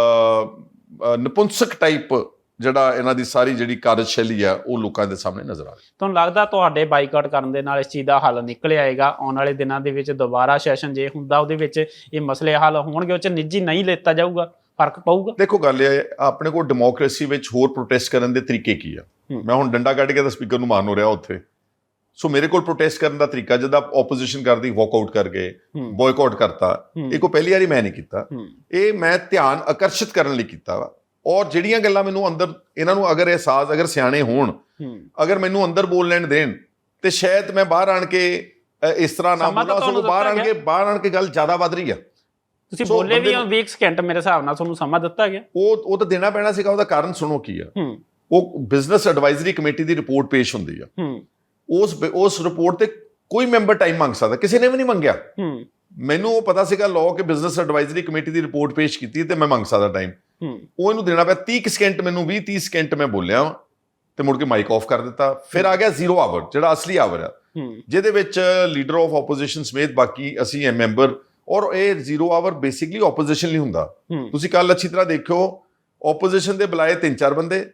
ਅ, ਨਪੁੰਸਕ ਟਾਈਪ ਜਿਹੜਾ ਇਹਨਾਂ ਦੀ ਸਾਰੀ ਜਿਹੜੀ ਕਾਰਜਸ਼ੈਲੀ ਆ ਉਹ ਲੋਕਾਂ ਦੇ ਸਾਹਮਣੇ ਨਜ਼ਰ ਆ ਰਹੀ ਤੁਹਾਨੂੰ ਲੱਗਦਾ ਤੁਹਾਡੇ ਬਾਈਕਾਟ ਕਰਨ ਦੇ ਨਾਲ ਇਸ ਚੀਜ਼ ਦਾ ਹੱਲ ਨਿਕਲ ਆਏਗਾ? ਆਉਣ ਵਾਲੇ ਦਿਨਾਂ ਦੇ ਵਿੱਚ ਦੁਬਾਰਾ ਸੈਸ਼ਨ ਜੇ ਹੁੰਦਾ ਉਹਦੇ ਵਿੱਚ ਇਹ ਮਸਲੇ ਹੱਲ ਹੋਣਗੇ ਉਹ ਚ ਨਿੱਜੀ ਨਹੀਂ ਲੈਤਾ ਜਾਊਗਾ? ਫ਼ਰਕ ਪਊਗਾ? ਦੇਖੋ ਗੱਲ ਇਹ ਆਪਣੇ ਕੋਲ ਡੈਮੋਕ੍ਰੇਸੀ ਵਿੱਚ ਹੋਰ ਪ੍ਰੋਟੈਸਟ ਕਰਨ ਦੇ ਤਰੀਕੇ ਕੀ ਆ। ਮੈਂ ਹੁਣ ਡੰਡਾ ਕੱਢ ਕੇ ਤਾਂ ਸਪੀਕਰ ਨੂੰ ਮਾਰਨ ਹੋ ਰਿਹਾ ਉੱਥੇ। ਸੋ ਮੇਰੇ ਕੋਲ ਪ੍ਰੋਟੈਸਟ ਕਰਨ ਦਾ ਤਰੀਕਾ ਜਿੱਦਾਂ ਆਪੋਜੀਸ਼ਨ ਕਰਦੀ ਵਾਕਆਊਟ ਕਰ ਗਏ ਬੋਇਕਾਟ ਕਰਤਾ। ਇਹ ਕੋ ਪਹਿਲੀ ਵਾਰੀ ਮੈਂ ਨਹੀਂ ਕੀਤਾ। ਇਹ ਮੈਂ ਧਿਆਨ ਆਕਰਸ਼ਿਤ ਕਰਨ ਲਈ ਕੀਤਾ ਵਾ। ਔਰ ਜਿਹੜੀਆਂ ਗੱਲਾਂ ਮੈਨੂੰ ਅੰਦਰ ਇਹਨਾਂ ਨੂੰ ਅਗਰ ਅਹਿਸਾਸ ਅਗਰ ਸਿਆਣੇ ਹੋਣ ਅਗਰ ਮੈਨੂੰ ਅੰਦਰ ਬੋਲ ਲੈਣ ਦੇਣ ਤੇ ਸ਼ਾਇਦ ਮੈਂ ਬਾਹਰ ਆਣ ਕੇ ਇਸ ਤਰ੍ਹਾਂ ਨਾ ਬੋਲਾਂ ਤੁਹਾਨੂੰ ਬਾਹਰ ਆਣ ਕੇ ਬਾਹਰ ਆਣ ਕੇ ਗੱਲ ਜ਼ਿਆਦਾ ਵੱਧ ਰਹੀ ਆ। ਤੁਸੀਂ ਸੋ ਬੋਲੇ ਵੀ ਹੋ 20 ਸਕਿੰਟ ਮੇਰੇ ਹਿਸਾਬ ਨਾਲ ਤੁਹਾਨੂੰ ਸਮਾਂ ਦਿੱਤਾ ਗਿਆ। ਉਹ ਉਹ ਤਾਂ ਦੇਣਾ ਪੈਣਾ ਸੀਗਾ ਉਹਦਾ ਕਾਰਨ ਸੁਣੋ ਕੀ ਆ। ਉਹ ਬਿਜ਼ਨਸ ਐਡਵਾਈਜ਼ਰੀ ਕਮੇਟੀ ਦੀ ਰਿਪੋਰਟ ਪੇਸ਼ ਹੁੰਦੀ ਆ। ਉਸ ਉਸ ਰਿਪੋਰਟ ਤੇ ਕੋਈ ਮੈਂਬਰ ਟਾਈਮ ਮੰਗ ਸਕਦਾ ਕਿਸੇ ਨੇ ਵੀ ਨਹੀਂ ਮੰਗਿਆ। ਮੈਨੂੰ ਉਹ ਪਤਾ ਸੀਗਾ ਲਾਅ ਕਿ ਬਿਜ਼ਨਸ ਐਡਵਾਈਜ਼ਰੀ ਕਮੇਟੀ ਦੀ ਰਿਪੋਰਟ ਪੇਸ਼ ਕੀਤੀ ਤੇ ਮੈਂ ਮੰਗ ਸਕਦਾ ਟਾਈਮ ਉਹ ਇਹਨੂੰ ਦੇਣਾ ਪਿਆ 30 ਕੁ ਸਕਿੰਟ ਮੈਨੂੰ 20 30 ਸਕਿੰਟ ਮੈਂ ਬੋਲਿਆ ਵਾਂ ਤੇ ਮੁੜ ਕੇ ਮਾਈਕ ਆਫ ਕਰ ਦਿੱਤਾ। ਫਿਰ ਆ ਗਿਆ ਜ਼ੀਰੋ ਆਵਰ ਜਿਹੜਾ ਅਸਲੀ ਆਵਰ ਆ। ਹੂੰ। ਜਿਹਦੇ ਵਿੱਚ ਲੀਡਰ ਆਫ ਆਪੋਜੀਸ਼ਨ ਸਮੇਤ ਬਾਕੀ ਅਸੀਂ ਐ ਮੈਂਬਰ ਔਰ ਇਹ ਜ਼ੀਰੋ ਆਵਰ ਬੇਸਿਕਲੀ ਆਪੋਜੀਸ਼ਨ ਲਈ ਹੁੰਦਾ। ਤੁਸੀਂ ਕੱਲ ਅੱਛੀ ਤਰ੍ਹਾਂ ਦੇਖਿਓ ਆਪੋਜੀਸ਼ਨ ਦੇ ਬੁਲਾਏ ਤਿੰਨ ਚਾਰ ਬੰਦੇ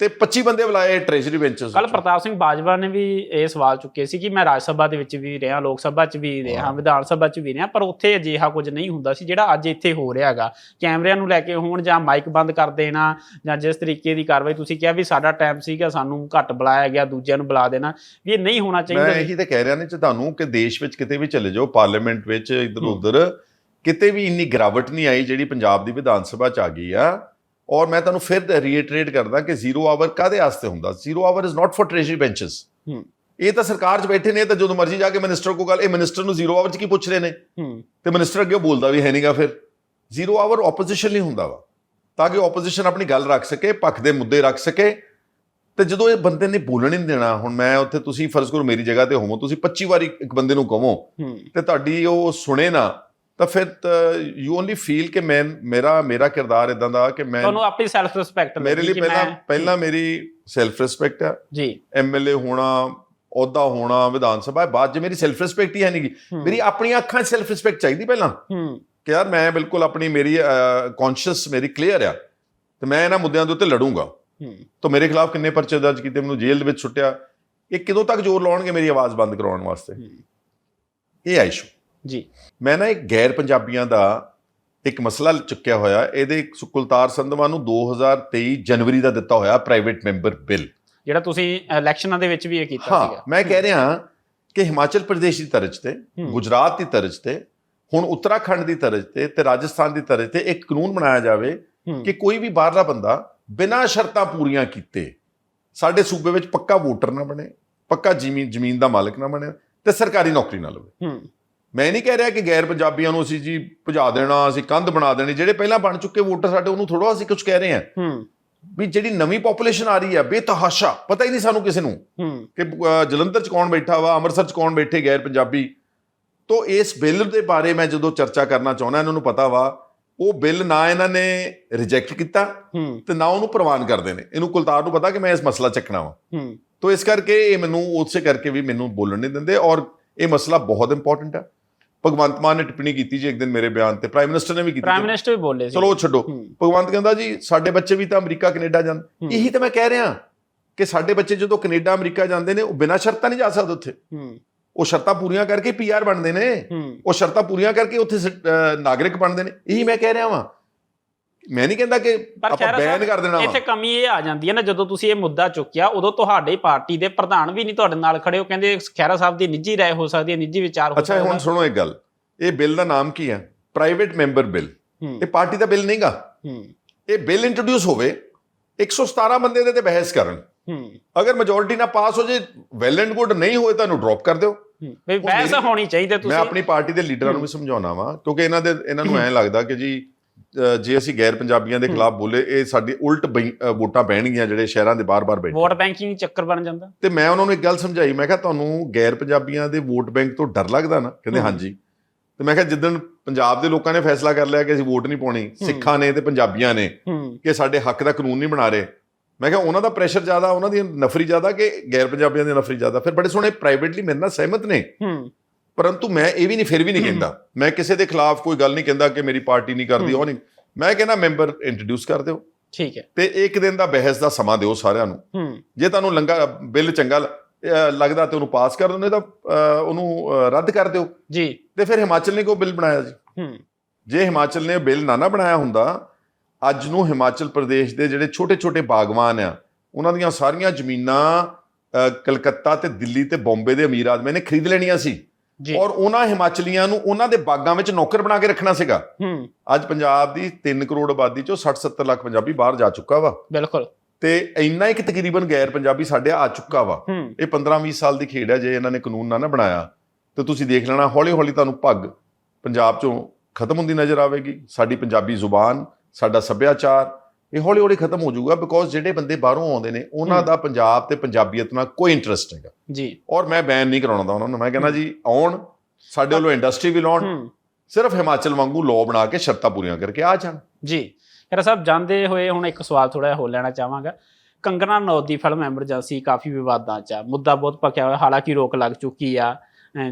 ਤੇ 25 ਬੰਦੇ ਬੁਲਾਏ ਟ੍ਰੈਜਰੀ ਬੈਂਚਸ ਕੱਲ ਪ੍ਰਤਾਪ ਸਿੰਘ ਬਾਜਵਾ ਨੇ ਵੀ ਇਹ ਸਵਾਲ ਚੁੱਕੇ ਸੀ ਕਿ ਮੈਂ ਰਾਜ ਸਭਾ ਦੇ ਵਿੱਚ ਵੀ ਰਿਹਾ ਲੋਕ ਸਭਾ 'ਚ ਵੀ ਰਿਹਾ। ਵਿਧਾਨ ਸਭਾ 'ਚ ਵੀ ਰਿਹਾ ਪਰ ਉੱਥੇ ਅਜਿਹਾ ਕੁਝ ਨਹੀਂ ਹੁੰਦਾ ਸੀ ਜਿਹੜਾ ਅੱਜ ਇੱਥੇ ਹੋ ਰਿਹਾ ਹੈਗਾ ਕੈਮਰਿਆਂ ਨੂੰ ਲੈ ਕੇ ਹੋਣ ਜਾਂ ਮਾਈਕ ਬੰਦ ਕਰ ਦੇਣਾ ਜਾਂ ਜਿਸ ਤਰੀਕੇ ਦੀ ਕਾਰਵਾਈ ਤੁਸੀਂ ਕਿਹਾ ਵੀ ਸਾਡਾ ਟਾਈਮ ਸੀਗਾ ਸਾਨੂੰ ਘੱਟ ਬੁਲਾਇਆ ਗਿਆ ਦੂਜਿਆਂ ਨੂੰ ਬੁਲਾ ਦੇਣਾ ਵੀ ਇਹ ਨਹੀਂ ਹੋਣਾ ਮੈਂ ਚਾਹੀਦਾ ਇਹੀ ਤਾਂ ਕਹਿ ਰਿਹਾ ਨੇ ਚ ਤੁਹਾਨੂੰ ਕਿ ਦੇਸ਼ ਵਿੱਚ ਕਿਤੇ ਵੀ ਚਲੇ ਜਾਓ ਪਾਰਲੀਮੈਂਟ ਵਿੱਚ ਇਧਰ। ਉਧਰ ਕਿਤੇ ਵੀ ਇੰਨੀ ਗਿਰਾਵਟ ਨਹੀਂ ਆਈ ਜਿਹੜੀ ਪੰਜਾਬ ਦੀ ਵਿਧਾਨ ਸਭਾ ਚ ਆ ਗਈ ਆ ਔਰ ਮੈਂ ਤੁਹਾਨੂੰ ਫਿਰ ਰੀਇਟਰੇਟ ਕਰਦਾ ਕਿ ਜ਼ੀਰੋ ਆਵਰ ਕਾਦੇ ਵਾਸਤੇ ਹੁੰਦਾ? Zero hour is not for treasury benches. ਇਹ ਤਾਂ ਸਰਕਾਰ 'ਚ ਬੈਠੇ ਨੇ ਤਾਂ ਜਦੋਂ ਮਰਜ਼ੀ ਜਾ ਕੇ ਮਿਨਿਸਟਰ ਕੋ ਗੱਲ ਇਹ ਮਿਨਿਸਟਰ ਨੂੰ ਜ਼ੀਰੋ ਆਵਰ 'ਚ ਕੀ ਪੁੱਛ ਰਹੇ ਨੇ? ਤੇ ਮਿਨਿਸਟਰ ਅੱਗੇ ਬੋਲਦਾ ਵੀ ਹੈ ਨਹੀਂਗਾ ਫਿਰ। ਜ਼ੀਰੋ ਆਵਰ ਆਪੋਜੀਸ਼ਨ ਲਈ ਹੁੰਦਾ ਵਾ। ਤਾਂ ਕਿ ਆਪੋਜੀਸ਼ਨ ਆਪਣੀ ਗੱਲ ਰੱਖ ਸਕੇ ਪੱਖ ਦੇ ਮੁੱਦੇ ਰੱਖ ਸਕੇ। ਤੇ ਜਦੋਂ ਇਹ ਬੰਦੇ ਨੇ ਬੋਲਣ ਨਹੀਂ ਦੇਣਾ ਹੁਣ ਮੈਂ ਉੱਥੇ ਤੁਸੀਂ ਫਰਜ਼ ਕਰੋ ਮੇਰੀ ਜਗ੍ਹਾ ਤੇ ਹੋਵੋ ਤੁਸੀਂ 25 ਵਾਰੀ ਇੱਕ ਬੰਦੇ ਨੂੰ ਕਹੋ ਤੇ ਤੁਹਾਡੀ ਉਹ ਸੁਣੇ ਨਾ ਤਾਂ ਫਿਰ ਯੂ ਓਨਲੀ ਫੀਲ ਕਿ ਮੈਂ ਮੇਰਾ ਮੇਰਾ ਕਿਰਦਾਰ ਇਦਾਂ ਦਾ ਕਿ ਮੈਂ ਤੁਹਾਨੂੰ ਆਪਣੀ ਸੈਲਫ ਰਿਸਪੈਕਟ ਮੇਰੇ ਲਈ ਪਹਿਲਾਂ ਪਹਿਲਾਂ ਮੇਰੀ ਸੈਲਫ ਰਿਸਪੈਕਟ ਆ। ਜੀ। ਐਮਐਲਏ ਹੋਣਾ ਅਹੁਦਾ ਹੋਣਾ ਵਿਧਾਨ ਸਭਾ ਬਾਅਦ ਚ ਮੇਰੀ ਸੈਲਫ ਰਿਸਪੈਕਟ ਹੀ ਹੈ ਨਹੀਂਗੀ ਹੂੰ, ਮੇਰੀ ਆਪਣੀਆਂ ਅੱਖਾਂ 'ਚ ਸੈਲਫ ਰਿਸਪੈਕਟ ਚਾਹੀਦੀ ਪਹਿਲਾਂ। ਕਿ ਯਾਰ ਮੈਂ ਬਿਲਕੁਲ ਆਪਣੀ ਮੇਰੀ ਕੌਨਸ਼ੀਅਸ ਮੇਰੀ ਕਲੀਅਰ ਆ। ਤੇ ਮੈਂ ਇਹਨਾਂ ਮੁੱਦਿਆਂ ਦੇ ਉੱਤੇ ਲੜੂੰਗਾ। ਤਾਂ ਮੇਰੇ ਖਿਲਾਫ ਕਿੰਨੇ ਪਰਚੇ ਦਰਜ ਕੀਤੇ ਮੈਨੂੰ ਜੇਲ੍ਹ ਦੇ ਵਿੱਚ ਸੁੱਟਿਆ। ਇਹ ਕਦੋਂ ਤੱਕ ਜ਼ੋਰ ਲਾਉਣਗੇ ਮੇਰੀ ਆਵਾਜ਼ ਬੰਦ ਕਰਾਉਣ ਵਾਸਤੇ? ਇਹ ਆ ਇਸ਼ੂ ਜੀ। ਮੈਂ ਨਾ ਇੱਕ ਗੈਰ ਪੰਜਾਬੀਆਂ ਦਾ ਇੱਕ ਮਸਲਾ ਚੁੱਕਿਆ ਹੋਇਆ। ਇਹਦੇ ਸੁਕੁਲਤਾਰ ਸੰਧਵਾ ਨੂੰ 2023 ਜਨਵਰੀ ਦਾ ਦਿੱਤਾ ਹੋਇਆ ਪ੍ਰਾਈਵੇਟ ਮੈਂਬਰ ਬਿੱਲ ਜਿਹੜਾ ਤੁਸੀਂ ਇਲੈਕਸ਼ਨਾਂ ਦੇ ਵਿੱਚ ਵੀ ਇਹ ਕੀਤਾ ਹਾਂ ਸੀਗਾ। ਮੈਂ ਕਹਿ ਰਿਹਾ ਕਿ ਹਿਮਾਚਲ ਪ੍ਰਦੇਸ਼ ਦੀ ਤਰਜ਼ ਤੇ। ਗੁਜਰਾਤ ਦੀ ਤਰਜ਼ ਤੇ ਹੁਣ ਉੱਤਰਾਖੰਡ ਦੀ ਤਰਜ਼ ਤੇ ਤੇ ਰਾਜਸਥਾਨ ਦੀ ਤਰਜ਼ ਤੇ ਇੱਕ ਕਾਨੂੰਨ ਬਣਾਇਆ ਜਾਵੇ ਕਿ ਕੋਈ ਵੀ ਬਾਹਰਲਾ ਬੰਦਾ ਬਿਨਾਂ ਸ਼ਰਤਾਂ ਪੂਰੀਆਂ ਕੀਤੇ ਸਾਡੇ ਸੂਬੇ ਵਿੱਚ ਪੱਕਾ ਵੋਟਰ ਨਾ ਬਣੇ ਪੱਕਾ ਜ਼ਮੀਨ ਜ਼ਮੀਨ ਦਾ ਮਾਲਕ ਨਾ ਬਣੇ ਤੇ ਸਰਕਾਰੀ ਨੌਕਰੀ ਨਾ ਲਵੇ। ਮੈਂ ਨਹੀਂ ਕਹਿ ਰਿਹਾ ਕਿ ਗੈਰ ਪੰਜਾਬੀਆਂ ਨੂੰ ਅਸੀਂ ਜੀ ਭਜਾ ਦੇਣਾ ਅਸੀਂ ਕੰਧ ਬਣਾ ਦੇਣੀ ਜਿਹੜੇ ਪਹਿਲਾਂ ਬਣ ਚੁੱਕੇ ਵੋਟਰ ਸਾਡੇ ਉਹਨੂੰ ਥੋੜਾ ਅਸੀਂ ਕੁਝ ਕਹਿ ਰਹੇ ਹਾਂ। ਹੂੰ। ਵੀ ਜਿਹੜੀ ਨਵੀਂ ਪੋਪੂਲੇਸ਼ਨ ਆ ਰਹੀ ਹੈ ਬੇਤਹਾਸ਼ਾ ਪਤਾ ਹੀ ਨਹੀਂ ਸਾਨੂੰ ਕਿਸੇ ਨੂੰ ਹੂੰ। ਕਿ ਜਲੰਧਰ ਚ ਕੌਣ ਬੈਠਾ ਵਾ ਅੰਮ੍ਰਿਤਸਰ ਚ ਕੌਣ ਬੈਠੇ ਗੈਰ ਪੰਜਾਬੀ। ਤੋਂ ਇਸ ਬਿੱਲ ਦੇ ਬਾਰੇ ਮੈਂ ਜਦੋਂ ਚਰਚਾ ਕਰਨਾ ਚਾਹੁੰਦਾ ਇਹਨਾਂ ਨੂੰ ਪਤਾ ਵਾ ਉਹ ਬਿੱਲ ਨਾ ਇਹਨਾਂ ਨੇ ਰਿਜੈਕਟ ਕੀਤਾ ਤੇ ਨਾ ਉਹਨੂੰ ਪ੍ਰਵਾਨ ਕਰਦੇ ਨੇ। ਇਹਨੂੰ ਕੁਲਤਾਰ ਨੂੰ ਪਤਾ ਕਿ ਮੈਂ ਇਸ ਮਸਲਾ ਚੱਕਣਾ ਵਾ। ਹੂੰ। ਤੋਂ ਇਸ ਕਰਕੇ ਇਹ ਮੈਨੂੰ ਉਸੇ ਕਰਕੇ ਵੀ ਮੈਨੂੰ ਬੋਲਣ ਨਹੀਂ ਦਿੰਦੇ ਔਰ ਇਹ ਮਸਲਾ ਬਹੁਤ ਇੰਪੋਰਟੈਂਟ ਹੈ ਭਗਵੰਤ ਮਾਨ ਨੇ ਟਿੱਪਣੀ ਕੀਤੀ ਜੀ ਇੱਕ ਦਿਨ ਮੇਰੇ ਬਿਆਨ ਤੇ ਪ੍ਰਾਈਮ ਮਿਨਿਸਟਰ ਨੇ ਵੀ ਕੀਤੀ ਪ੍ਰਾਈਮ ਮਿਨਿਸਟਰ ਵੀ ਬੋਲੇ ਸੀ। ਚਲੋ ਛੱਡੋ। ਭਗਵੰਤ ਕਹਿੰਦਾ ਜੀ ਸਾਡੇ ਬੱਚੇ ਵੀ ਤਾਂ ਅਮਰੀਕਾ ਕੈਨੇਡਾ ਜਾਂਦੇ। ਇਹੀ ਤਾਂ ਮੈਂ ਕਹਿ ਰਿਹਾ ਕਿ ਸਾਡੇ ਬੱਚੇ ਜਦੋਂ ਕੈਨੇਡਾ ਅਮਰੀਕਾ ਜਾਂਦੇ ਨੇ ਉਹ ਬਿਨਾਂ ਸ਼ਰਤਾਂ ਨਹੀਂ ਜਾ ਸਕਦੇ ਉੱਥੇ। ਉਹ ਸ਼ਰਤਾਂ ਪੂਰੀਆਂ ਕਰਕੇ ਪੀਆਰ ਬਣਦੇ ਨੇ। ਉਹ ਸ਼ਰਤਾਂ ਪੂਰੀਆਂ ਕਰਕੇ ਉੱਥੇ ਨਾਗਰਿਕ ਬਣਦੇ ਨੇ। ਇਹੀ ਮੈਂ ਕਹਿ ਰਿਹਾ ਵਾਂ। ਮੈਂ ਨਹੀਂ ਕਹਿੰਦਾ ਕਿ ਆਪਾਂ ਬੈਨ ਕਰ ਦੇਣਾ ਇੱਥੇ ਕਮੀ ਇਹ ਆ ਜਾਂਦੀ ਹੈ ਨਾ ਜਦੋਂ ਤੁਸੀਂ ਇਹ ਮੁੱਦਾ ਚੁੱਕਿਆ ਉਦੋਂ ਤੁਹਾਡੇ ਪਾਰਟੀ ਦੇ ਪ੍ਰਧਾਨ ਵੀ ਨਹੀਂ ਤੁਹਾਡੇ ਨਾਲ ਖੜੇ ਹੋ ਕਹਿੰਦੇ ਖੈਰਾ ਸਾਹਿਬ ਦੀ ਨਿੱਜੀ ਰਾਏ ਹੋ ਸਕਦੀ ਹੈ ਨਿੱਜੀ ਵਿਚਾਰ ਹੋ ਅੱਛਾ ਹੁਣ ਸੁਣੋ ਇੱਕ ਗੱਲ। ਇਹ ਬਿੱਲ ਦਾ ਨਾਮ ਕੀ ਹੈ? Private member bill. ਇਹ ਪਾਰਟੀ ਦਾ ਬਿੱਲ ਨਹੀਂਗਾ। ਇਹ ਬਿੱਲ ਇੰਟਰੋਡਿਊਸ ਹੋਵੇ 117 ਬੰਦੇ ਦੇ ਤੇ ਬਹਿਸ ਕਰਨ। ਅਗਰ ਮੈਜੋਰਿਟੀ ਨਾਲ ਪਾਸ ਹੋ ਜੇ ਵੈਲ ਐਂਡ ਗੁੱਡ ਨਹੀਂ ਹੋਏ ਤਾਂ ਇਹਨੂੰ ਡ੍ਰੌਪ ਕਰ ਦਿਓ। ਵੀ ਬਹਿਸ ਹੋਣੀ ਚਾਹੀਦੀ ਹੈ ਮੈਂ ਤੁਸੀਂ। ਆਪਣੀ ਪਾਰਟੀ ਦੇ ਲੀਡਰਾਂ ਨੂੰ ਵੀ ਸਮਝਾਉਣਾ ਵਾਂ ਕਿਉਂਕਿ ਇਹਨਾਂ ਦੇ ਇਹਨਾਂ ਨੂੰ ਐਂ ਲੱਗਦਾ ਕਿ ਜੀ ਜੇ ਅਸੀਂ ਗੈਰ ਪੰਜਾਬੀਆਂ ਦੇ ਖਿਲਾਫ ਬੋਲੇ ਇਹ ਸਾਡੀ ਉਲਟ ਵੋਟਾਂ ਪੈਣਗੀਆਂ ਜਿਹੜੇ ਸ਼ਹਿਰਾਂ ਦੇ ਬਾਰ-ਬਾਰ ਬੈਠੇ। ਵੋਟ ਬੈਂਕਿੰਗ ਚੱਕਰ ਬਣ ਜਾਂਦਾ। ਤੇ ਮੈਂ ਉਹਨਾਂ ਨੂੰ ਇੱਕ ਗੱਲ ਸਮਝਾਈ ਮੈਂ ਕਿਹਾ ਤੁਹਾਨੂੰ ਗੈਰ ਪੰਜਾਬੀਆਂ ਦੇ ਵੋਟ ਬੈਂਕ ਤੋਂ ਡਰ ਲੱਗਦਾ ਨਾ? ਕਹਿੰਦੇ। ਹਾਂਜੀ। ਤੇ ਮੈਂ ਕਿਹਾ ਜਿੱਦਣ ਪੰਜਾਬ ਦੇ ਲੋਕਾਂ ਨੇ ਫੈਸਲਾ ਕਰ ਲਿਆ ਕਿ ਅਸੀਂ ਵੋਟ ਨਹੀਂ ਪਾਉਣੀ ਸਿੱਖਾਂ ਨੇ ਤੇ ਪੰਜਾਬੀਆਂ ਨੇ ਕਿ ਸਾਡੇ ਹੱਕ ਦਾ ਕਾਨੂੰਨ ਨਹੀਂ ਬਣਾ ਰਹੇ। ਮੈਂ ਕਿਹਾ ਉਹਨਾਂ ਦਾ ਪ੍ਰੈਸ਼ਰ ਜ਼ਿਆਦਾ ਉਹਨਾਂ ਦੀ ਨਫਰੀ ਜ਼ਿਆਦਾ ਕਿ ਗੈਰ ਪੰਜਾਬੀਆਂ ਦੀ ਨਫਰੀ ਜ਼ਿਆਦਾ? ਫਿਰ ਬੜੇ ਸੋਹਣੇ ਪ੍ਰਾਈਵੇਟਲੀ ਮੇਰੇ ਨਾਲ ਸਹਿਮਤ ਨੇ। ਪਰੰਤੂ ਮੈਂ ਇਹ ਵੀ ਨਹੀਂ ਫਿਰ ਵੀ ਨਹੀਂ ਕਹਿੰਦਾ। ਮੈਂ ਕਿਸੇ ਦੇ ਖਿਲਾਫ ਕੋਈ ਗੱਲ ਨਹੀਂ ਕਹਿੰਦਾ ਕਿ ਮੇਰੀ ਪਾਰਟੀ ਨਹੀਂ ਕਰਦੀ ਉਹ ਨਹੀਂ। ਮੈਂ ਕਹਿੰਦਾ ਮੈਂਬਰ ਇੰਟਰੋਡਿਊਸ ਕਰ ਦਿਓ। ਠੀਕ ਹੈ। ਤੇ ਇੱਕ ਦਿਨ ਦਾ ਬਹਿਸ ਦਾ ਸਮਾਂ ਦਿਓ ਸਾਰਿਆਂ ਨੂੰ। ਜੇ ਤੁਹਾਨੂੰ ਲੰਗਾ ਬਿੱਲ ਚੰਗਾ ਲੱਗਦਾ ਤੇ ਉਹਨੂੰ ਪਾਸ ਕਰ ਦਿਓ ਨਹੀਂ ਤਾਂ ਉਹਨੂੰ ਰੱਦ ਕਰ ਦਿਓ। ਜੀ। ਤੇ ਫਿਰ ਹਿਮਾਚਲ ਨੇ ਕਿਉਂ ਬਿੱਲ ਬਣਾਇਆ ਜੀ? ਜੇ ਹਿਮਾਚਲ ਨੇ ਬਿੱਲ ਨਾ ਨਾ ਬਣਾਇਆ ਹੁੰਦਾ ਅੱਜ ਨੂੰ ਹਿਮਾਚਲ ਪ੍ਰਦੇਸ਼ ਦੇ ਜਿਹੜੇ ਛੋਟੇ-ਛੋਟੇ ਬਾਗਵਾਨ ਆ ਉਹਨਾਂ ਦੀਆਂ ਸਾਰੀਆਂ ਜ਼ਮੀਨਾਂ ਕਲਕੱਤਾ ਤੇ ਦਿੱਲੀ ਤੇ ਬੰਬੇ ਦੇ ਅਮੀਰ ਆਦਮੀ ਨੇ ਖਰੀਦ ਲੈਣੀਆਂ ਸੀ। ਔਰ ਉਹਨਾਂ ਹਿਮਾਚਲੀਆਂ ਨੂੰ ਉਹਨਾਂ ਦੇ ਬਾਗਾਂ ਵਿੱਚ ਨੌਕਰ ਬਣਾ ਕੇ ਰੱਖਣਾ ਸੀਗਾ। ਹੂੰ। ਅੱਜ ਪੰਜਾਬ ਦੀ 3 ਕਰੋੜ ਆਬਾਦੀ ਚੋਂ 60-70 ਲੱਖ ਪੰਜਾਬੀ ਬਾਹਰ ਜਾ ਚੁੱਕਾ ਵਾ। ਬਿਲਕੁਲ। ਤੇ ਇੰਨਾ ਇੱਕ ਤਕਰੀਬਨ ਗੈਰ ਪੰਜਾਬੀ ਸਾਡੇ ਆ ਚੁੱਕਾ ਵਾ। ਇਹ 15-20 ਸਾਲ ਦੀ ਖੇਡ ਹੈ ਜੇ ਇਹਨਾਂ ਨੇ ਕਾਨੂੰਨ ਨਾ ਨਾ ਬਣਾਇਆ ਤੇ ਤੁਸੀਂ ਦੇਖ ਲੈਣਾ ਹੌਲੀ-ਹੌਲੀ ਤੁਹਾਨੂੰ ਪੱਗ ਪੰਜਾਬ ਚੋਂ ਖਤਮ ਹੁੰਦੀ ਨਜ਼ਰ ਆਵੇਗੀ। ਸਾਡੀ ਪੰਜਾਬੀ ਜ਼ੁਬਾਨ ਸਾਡਾ ਸੱਭਿਆਚਾਰ ਇਹ ਹੌਲੀ-ਹੌਲੀ ਖਤਮ ਹੋ ਜਾਊਗਾ ਬਿਕੋਜ਼ ਜਿਹੜੇ ਬੰਦੇ ਬਾਹਰੋਂ ਆਉਂਦੇ ਨੇ ਉਹਨਾਂ ਹੂੰ। ਦਾ ਪੰਜਾਬ ਤੇ ਪੰਜਾਬੀਅਤ ਨਾਲ ਕੋਈ ਇੰਟਰਸਟ ਹੈਗਾ ਜੀ। ਔਰ ਮੈਂ ਬੈਨ ਨਹੀਂ ਕਰਾਉਣਾ ਉਹਨਾਂ ਨੂੰ। ਮੈਂ ਕਹਿੰਦਾ ਜੀ ਆਉਣ ਸਾਡੇ ਵੱਲੋਂ ਇੰਡਸਟਰੀ ਵੀ ਲਾਉਣ ਹੂੰ। ਸਿਰਫ ਹਿਮਾਚਲ ਵਾਂਗੂ ਲਾਅ ਬਣਾ ਕੇ ਸ਼ਰਤਾਂ ਪੂਰੀਆਂ ਕਰਕੇ ਆ ਜਾਣ। ਜੀ। ਖੈਰਾ ਸਾਹਿਬ ਜਾਂਦੇ ਹੋਏ ਹੁਣ ਇੱਕ ਸਵਾਲ ਥੋੜਾ ਹੋਰ ਲੈਣਾ ਚਾਹਾਂਗਾ। ਕੰਗਨਾ ਰਣੌਤ ਦੀ ਫਿਲਮ ਐਮਰਜੈਂਸੀ ਕਾਫੀ ਵਿਵਾਦਾਂ 'ਚ ਆ। ਮੁੱਦਾ ਬਹੁਤ ਪੱਕਿਆ ਹੋਇਆ ਹਾਲਾਂਕਿ ਰੋਕ ਲੱਗ ਚੁੱਕੀ ਆ।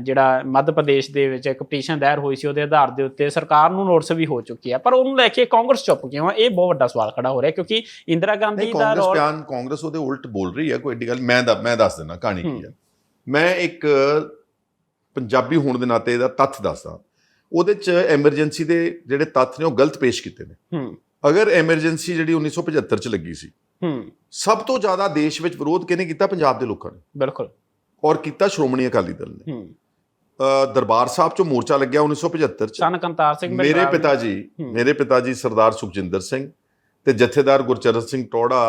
ਜਿਹੜਾ ਮੱਧ ਪ੍ਰਦੇਸ਼ ਦੇ ਵਿੱਚ ਇੱਕ ਪਟੀਸ਼ਨ ਦਾਇਰ ਹੋਈ ਸੀ ਉਹਦੇ ਆਧਾਰ ਦੇ ਉੱਤੇ ਸਰਕਾਰ ਨੂੰ ਨੋਟਿਸ ਵੀ ਹੋ ਚੁੱਕੀ ਆ ਪਰ ਉਹਨੂੰ ਲੈ ਕੇ ਕਾਂਗਰਸ ਚੁੱਪ ਕਿਉਂ ਆ ਇਹ ਬਹੁਤ ਵੱਡਾ ਸਵਾਲ ਖੜਾ ਹੋ ਰਿਹਾ ਕਿਉਂਕਿ ਇੰਦਰਾ ਗਾਂਧੀ ਦਾ ਕਾਂਗਰਸ ਰੋਲ ਬਿਆਨ ਕਾਂਗਰਸ ਉਹਦੇ ਉਲਟ ਬੋਲ ਰਹੀ ਹੈ ਕੋਈ ਏਡੀ ਗੱਲ ਮੈਂ ਮੈਂ ਦੱਸ ਦਿੰਦਾ ਕਹਾਣੀ ਕੀ ਹੈ। ਮੈਂ ਇੱਕ ਪੰਜਾਬੀ ਹੋਣ ਦੇ ਨਾਤੇ ਇਹਦਾ ਤੱਥ ਦੱਸਦਾ। ਉਹਦੇ ਚ ਐਮਰਜੈਂਸੀ ਦੇ ਜਿਹੜੇ ਤੱਥ ਨੇ ਉਹ ਗਲਤ ਪੇਸ਼ ਕੀਤੇ ਨੇ। ਹੂੰ। ਅਗਰ ਐਮਰਜੈਂਸੀ ਜਿਹੜੀ 1975 ਚ ਲੱਗੀ ਸੀ ਹੂੰ। ਸਭ ਤੋਂ ਜ਼ਿਆਦਾ ਦੇਸ਼ ਵਿੱਚ ਵਿਰੋਧ ਕਿਹਨੇ ਕੀਤਾ? ਪੰਜਾਬ ਦੇ ਲੋਕਾਂ ਨੇ। ਬਿਲਕੁਲ। ਔਰ ਕੀਤਾ ਸ਼੍ਰੋਮਣੀ ਅਕਾਲੀ ਦਲ ਨੇ। ਦਰਬਾਰ ਸਾਹਿਬ ਚੋਂ ਮੋਰਚਾ ਲੱਗਿਆ 1975 ਚ। ਸਨ ਕੰਤਾਰ ਸਿੰਘ ਮੇਰੇ ਪਿਤਾ ਜੀ। ਮੇਰੇ ਪਿਤਾ ਜੀ ਸਰਦਾਰ ਸੁਖਜਿੰਦਰ ਸਿੰਘ ਤੇ ਜਥੇਦਾਰ ਗੁਰਚਰਨ ਸਿੰਘ ਟੋੜਾ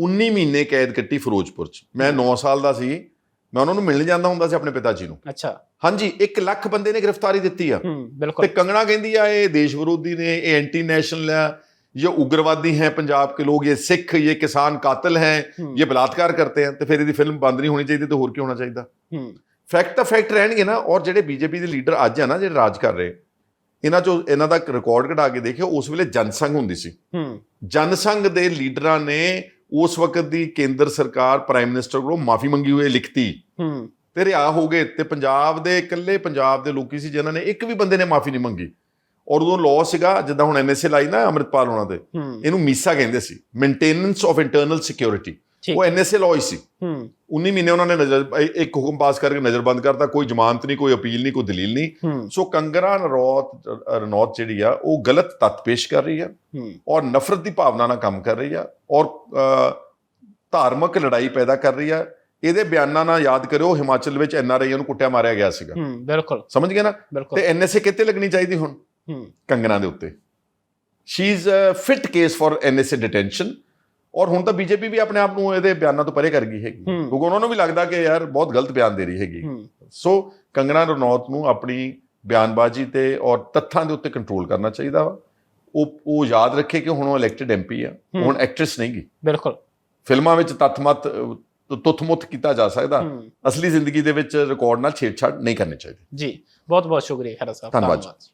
19 ਮਹੀਨੇ ਕੈਦ ਕੱਟੀ ਫਿਰੋਜ਼ਪੁਰ ਚ। ਮੈਂ 9 ਸਾਲ ਦਾ ਸੀ। ਮੈਂ ਉਹਨਾਂ ਨੂੰ ਮਿਲਣ ਜਾਂਦਾ ਹੁੰਦਾ ਸੀ ਆਪਣੇ ਪਿਤਾ ਜੀ ਨੂੰ। ਅੱਛਾ। ਹਾਂਜੀ 1 ਲੱਖ ਬੰਦੇ ਨੇ ਗ੍ਰਿਫਤਾਰੀ ਦਿੱਤੀ ਆ। ਤੇ ਕੰਗਣਾ ਕਹਿੰਦੀ ਆ ਇਹ ਦੇਸ਼ ਵਿਰੋਧੀ ਨੇ ਇਹ ਐਂਟੀ ਨੈਸ਼ਨਲ ਆ ये उग्रवादी हैं पंजाब के लोग ये सिख ये किसान कातिल हैं ਹੂੰ ये ਬਲਾਤਕਾਰ करते हैं ਤੇ ਫਿਰ ਇਹਦੀ ਫਿਲਮ ਬੰਦ ਨਹੀਂ ਹੋਣੀ ਚਾਹੀਦੀ ਤੇ ਹੋਰ ਕੀ ਹੋਣਾ ਚਾਹੀਦਾ ਹੂੰ ਫੈਕਟ ਤਾਂ ਫੈਕਟ ਰਹਿਣਗੇ ਨਾ ਔਰ ਜਿਹੜੇ ਬੀਜੇਪੀ ਦੇ ਲੀਡਰ ਅੱਜ ਆ ਨਾ ਜਿਹੜੇ ਰਾਜ ਕਰ ਰਹੇ ਇਹਨਾਂ ਚੋਂ ਇਹਨਾਂ ਦਾ ਇੱਕ ਰਿਕਾਰਡ ਕਢਾ ਕੇ ਦੇਖਿਓ ਉਸ ਵੇਲੇ ਜਨਸੰਘ ਹੁੰਦੀ ਸੀ ਹੂੰ ਜਨਸੰਘ ਦੇ ਲੀਡਰਾਂ ਨੇ ਉਸ ਵਕਤ ਦੀ ਕੇਂਦਰ ਸਰਕਾਰ ਪ੍ਰਾਈਮ ਮਿਨਿਸਟਰ ਕੋਲੋਂ ਮਾਫੀ ਮੰਗੀ ਹੋਈ ਲਿਖਤੀ ਹੂੰ ਤੇ ਰਿਹਾ ਹੋ ਗਏ ਤੇ ਪੰਜਾਬ ਦੇ ਇਕੱਲੇ ਪੰਜਾਬ ਦੇ ਲੋਕੀ ਸੀ ਜਿਨ੍ਹਾਂ ਨੇ ਇੱਕ ਵੀ ਬੰਦੇ ਨੇ ਮਾਫੀ ਨਹੀਂ ਮੰਗੀ ਔਰ ਉਦੋਂ ਲਾਅ ਸੀਗਾ ਜਿੱਦਾਂ ਹੁਣ ਐਨਐਸਏ ਲਾਈ ਨਾ ਅੰਮ੍ਰਿਤਪਾਲ ਹੋਣਾ ਤੇ ਇਹਨੂੰ ਮੀਸਾ ਕਹਿੰਦੇ ਸੀ ਮੇਨਟੇਨੈਂਸ ਆਫ ਇੰਟਰਨਲ ਸਿਕਿਉਰਿਟੀ ਉਹ ਐਨਐਸਏ ਲਾਅ ਹੀ ਸੀ। ਹੂੰ। 19 ਮਹੀਨੇ ਉਹਨਾਂ ਨੇ ਨਜ਼ਰ ਇੱਕ ਹੁਕਮ ਪਾਸ ਕਰਕੇ ਨਜ਼ਰਬੰਦ ਕਰਤਾ ਕੋਈ ਜ਼ਮਾਨਤ ਨਹੀਂ ਕੋਈ ਅਪੀਲ ਨਹੀਂ ਕੋਈ ਦਲੀਲ ਨਹੀਂ। ਸੋ ਕੰਗਰਾ ਨਰੌਤ ਰਣੌਤ ਜਿਹੜੀ ਆ ਉਹ ਗਲਤ ਤੱਤ ਪੇਸ਼ ਕਰ ਰਹੀ ਆ ਔਰ ਨਫ਼ਰਤ ਦੀ ਭਾਵਨਾ ਨਾਲ ਕੰਮ ਕਰ ਰਹੀ ਆ ਔਰ ਧਾਰਮਿਕ ਲੜਾਈ ਪੈਦਾ ਕਰ ਰਹੀ ਆ। ਇਹਦੇ ਬਿਆਨਾਂ ਨਾਲ ਯਾਦ ਕਰਿਓ ਹਿਮਾਚਲ ਵਿੱਚ ਐਨਆਰਆਈ ਨੂੰ ਕੁੱਟਿਆ ਮਾਰਿਆ ਗਿਆ ਸੀਗਾ। ਹੂੰ ਬਿਲਕੁਲ। ਸਮਝ ਗਏ ਨਾ? ਤੇ ਐਨਐਸਏ ਕਿੱਥੇ ਲੱਗਣੀ ਚਾਹੀਦੀ ਹੁਣ? ਕੰਗਨਾ ਦੇ ਉੱਤੇ। She is a fit case for NSA detention ਔਰ ਹੁਣ ਤਾਂ ਬੀਜੇਪੀ ਵੀ ਆਪਣੇ ਆਪ ਨੂੰ ਇਹਦੇ ਬਿਆਨਾਂ ਤੋਂ ਪਰੇ ਕਰ ਗਈ ਹੈਗੀ। ਕਿਉਂਕਿ ਉਹਨਾਂ ਨੂੰ ਵੀ ਲੱਗਦਾ ਕਿ ਯਾਰ ਬਹੁਤ ਗਲਤ ਬਿਆਨ ਦੇ ਰਹੀ ਹੈਗੀ। ਸੋ ਕੰਗਨਾ ਰਣੌਤ ਨੂੰ ਆਪਣੀ ਬਿਆਨਬਾਜ਼ੀ ਤੇ ਔਰ ਤੱਥਾਂ ਦੇ ਉੱਤੇ ਕੰਟਰੋਲ ਕਰਨਾ ਚਾਹੀਦਾ ਵਾ। ਉਹ ਉਹ ਯਾਦ ਰੱਖੇ ਕਿ ਹੁਣ ਉਹ ਇਲੈਕਟਡ ਐਮਪੀ ਆ। ਹੁਣ ਐਕਟ੍ਰੈਸ ਨਹੀਂ ਗੀ। ਬਿਲਕੁਲ। ਫਿਲਮਾਂ ਵਿੱਚ ਤੱਥਮਤ ਤੁੱਥ-ਮੁੱਥ ਕੀਤਾ ਜਾ ਸਕਦਾ। ਅਸਲੀ ਜ਼ਿੰਦਗੀ ਦੇ ਵਿੱਚ ਰਿਕਾਰਡ ਨਾਲ ਛੇੜਛਾੜ ਨਹੀਂ ਕਰਨੀ ਚਾਹੀਦੀ। ਜੀ ਬਹੁਤ ਬਹੁਤ ਸ਼ੁਕਰੀਆ ਖਰਾ ਸਾਹਿਬ। ਧੰਨਵਾਦ।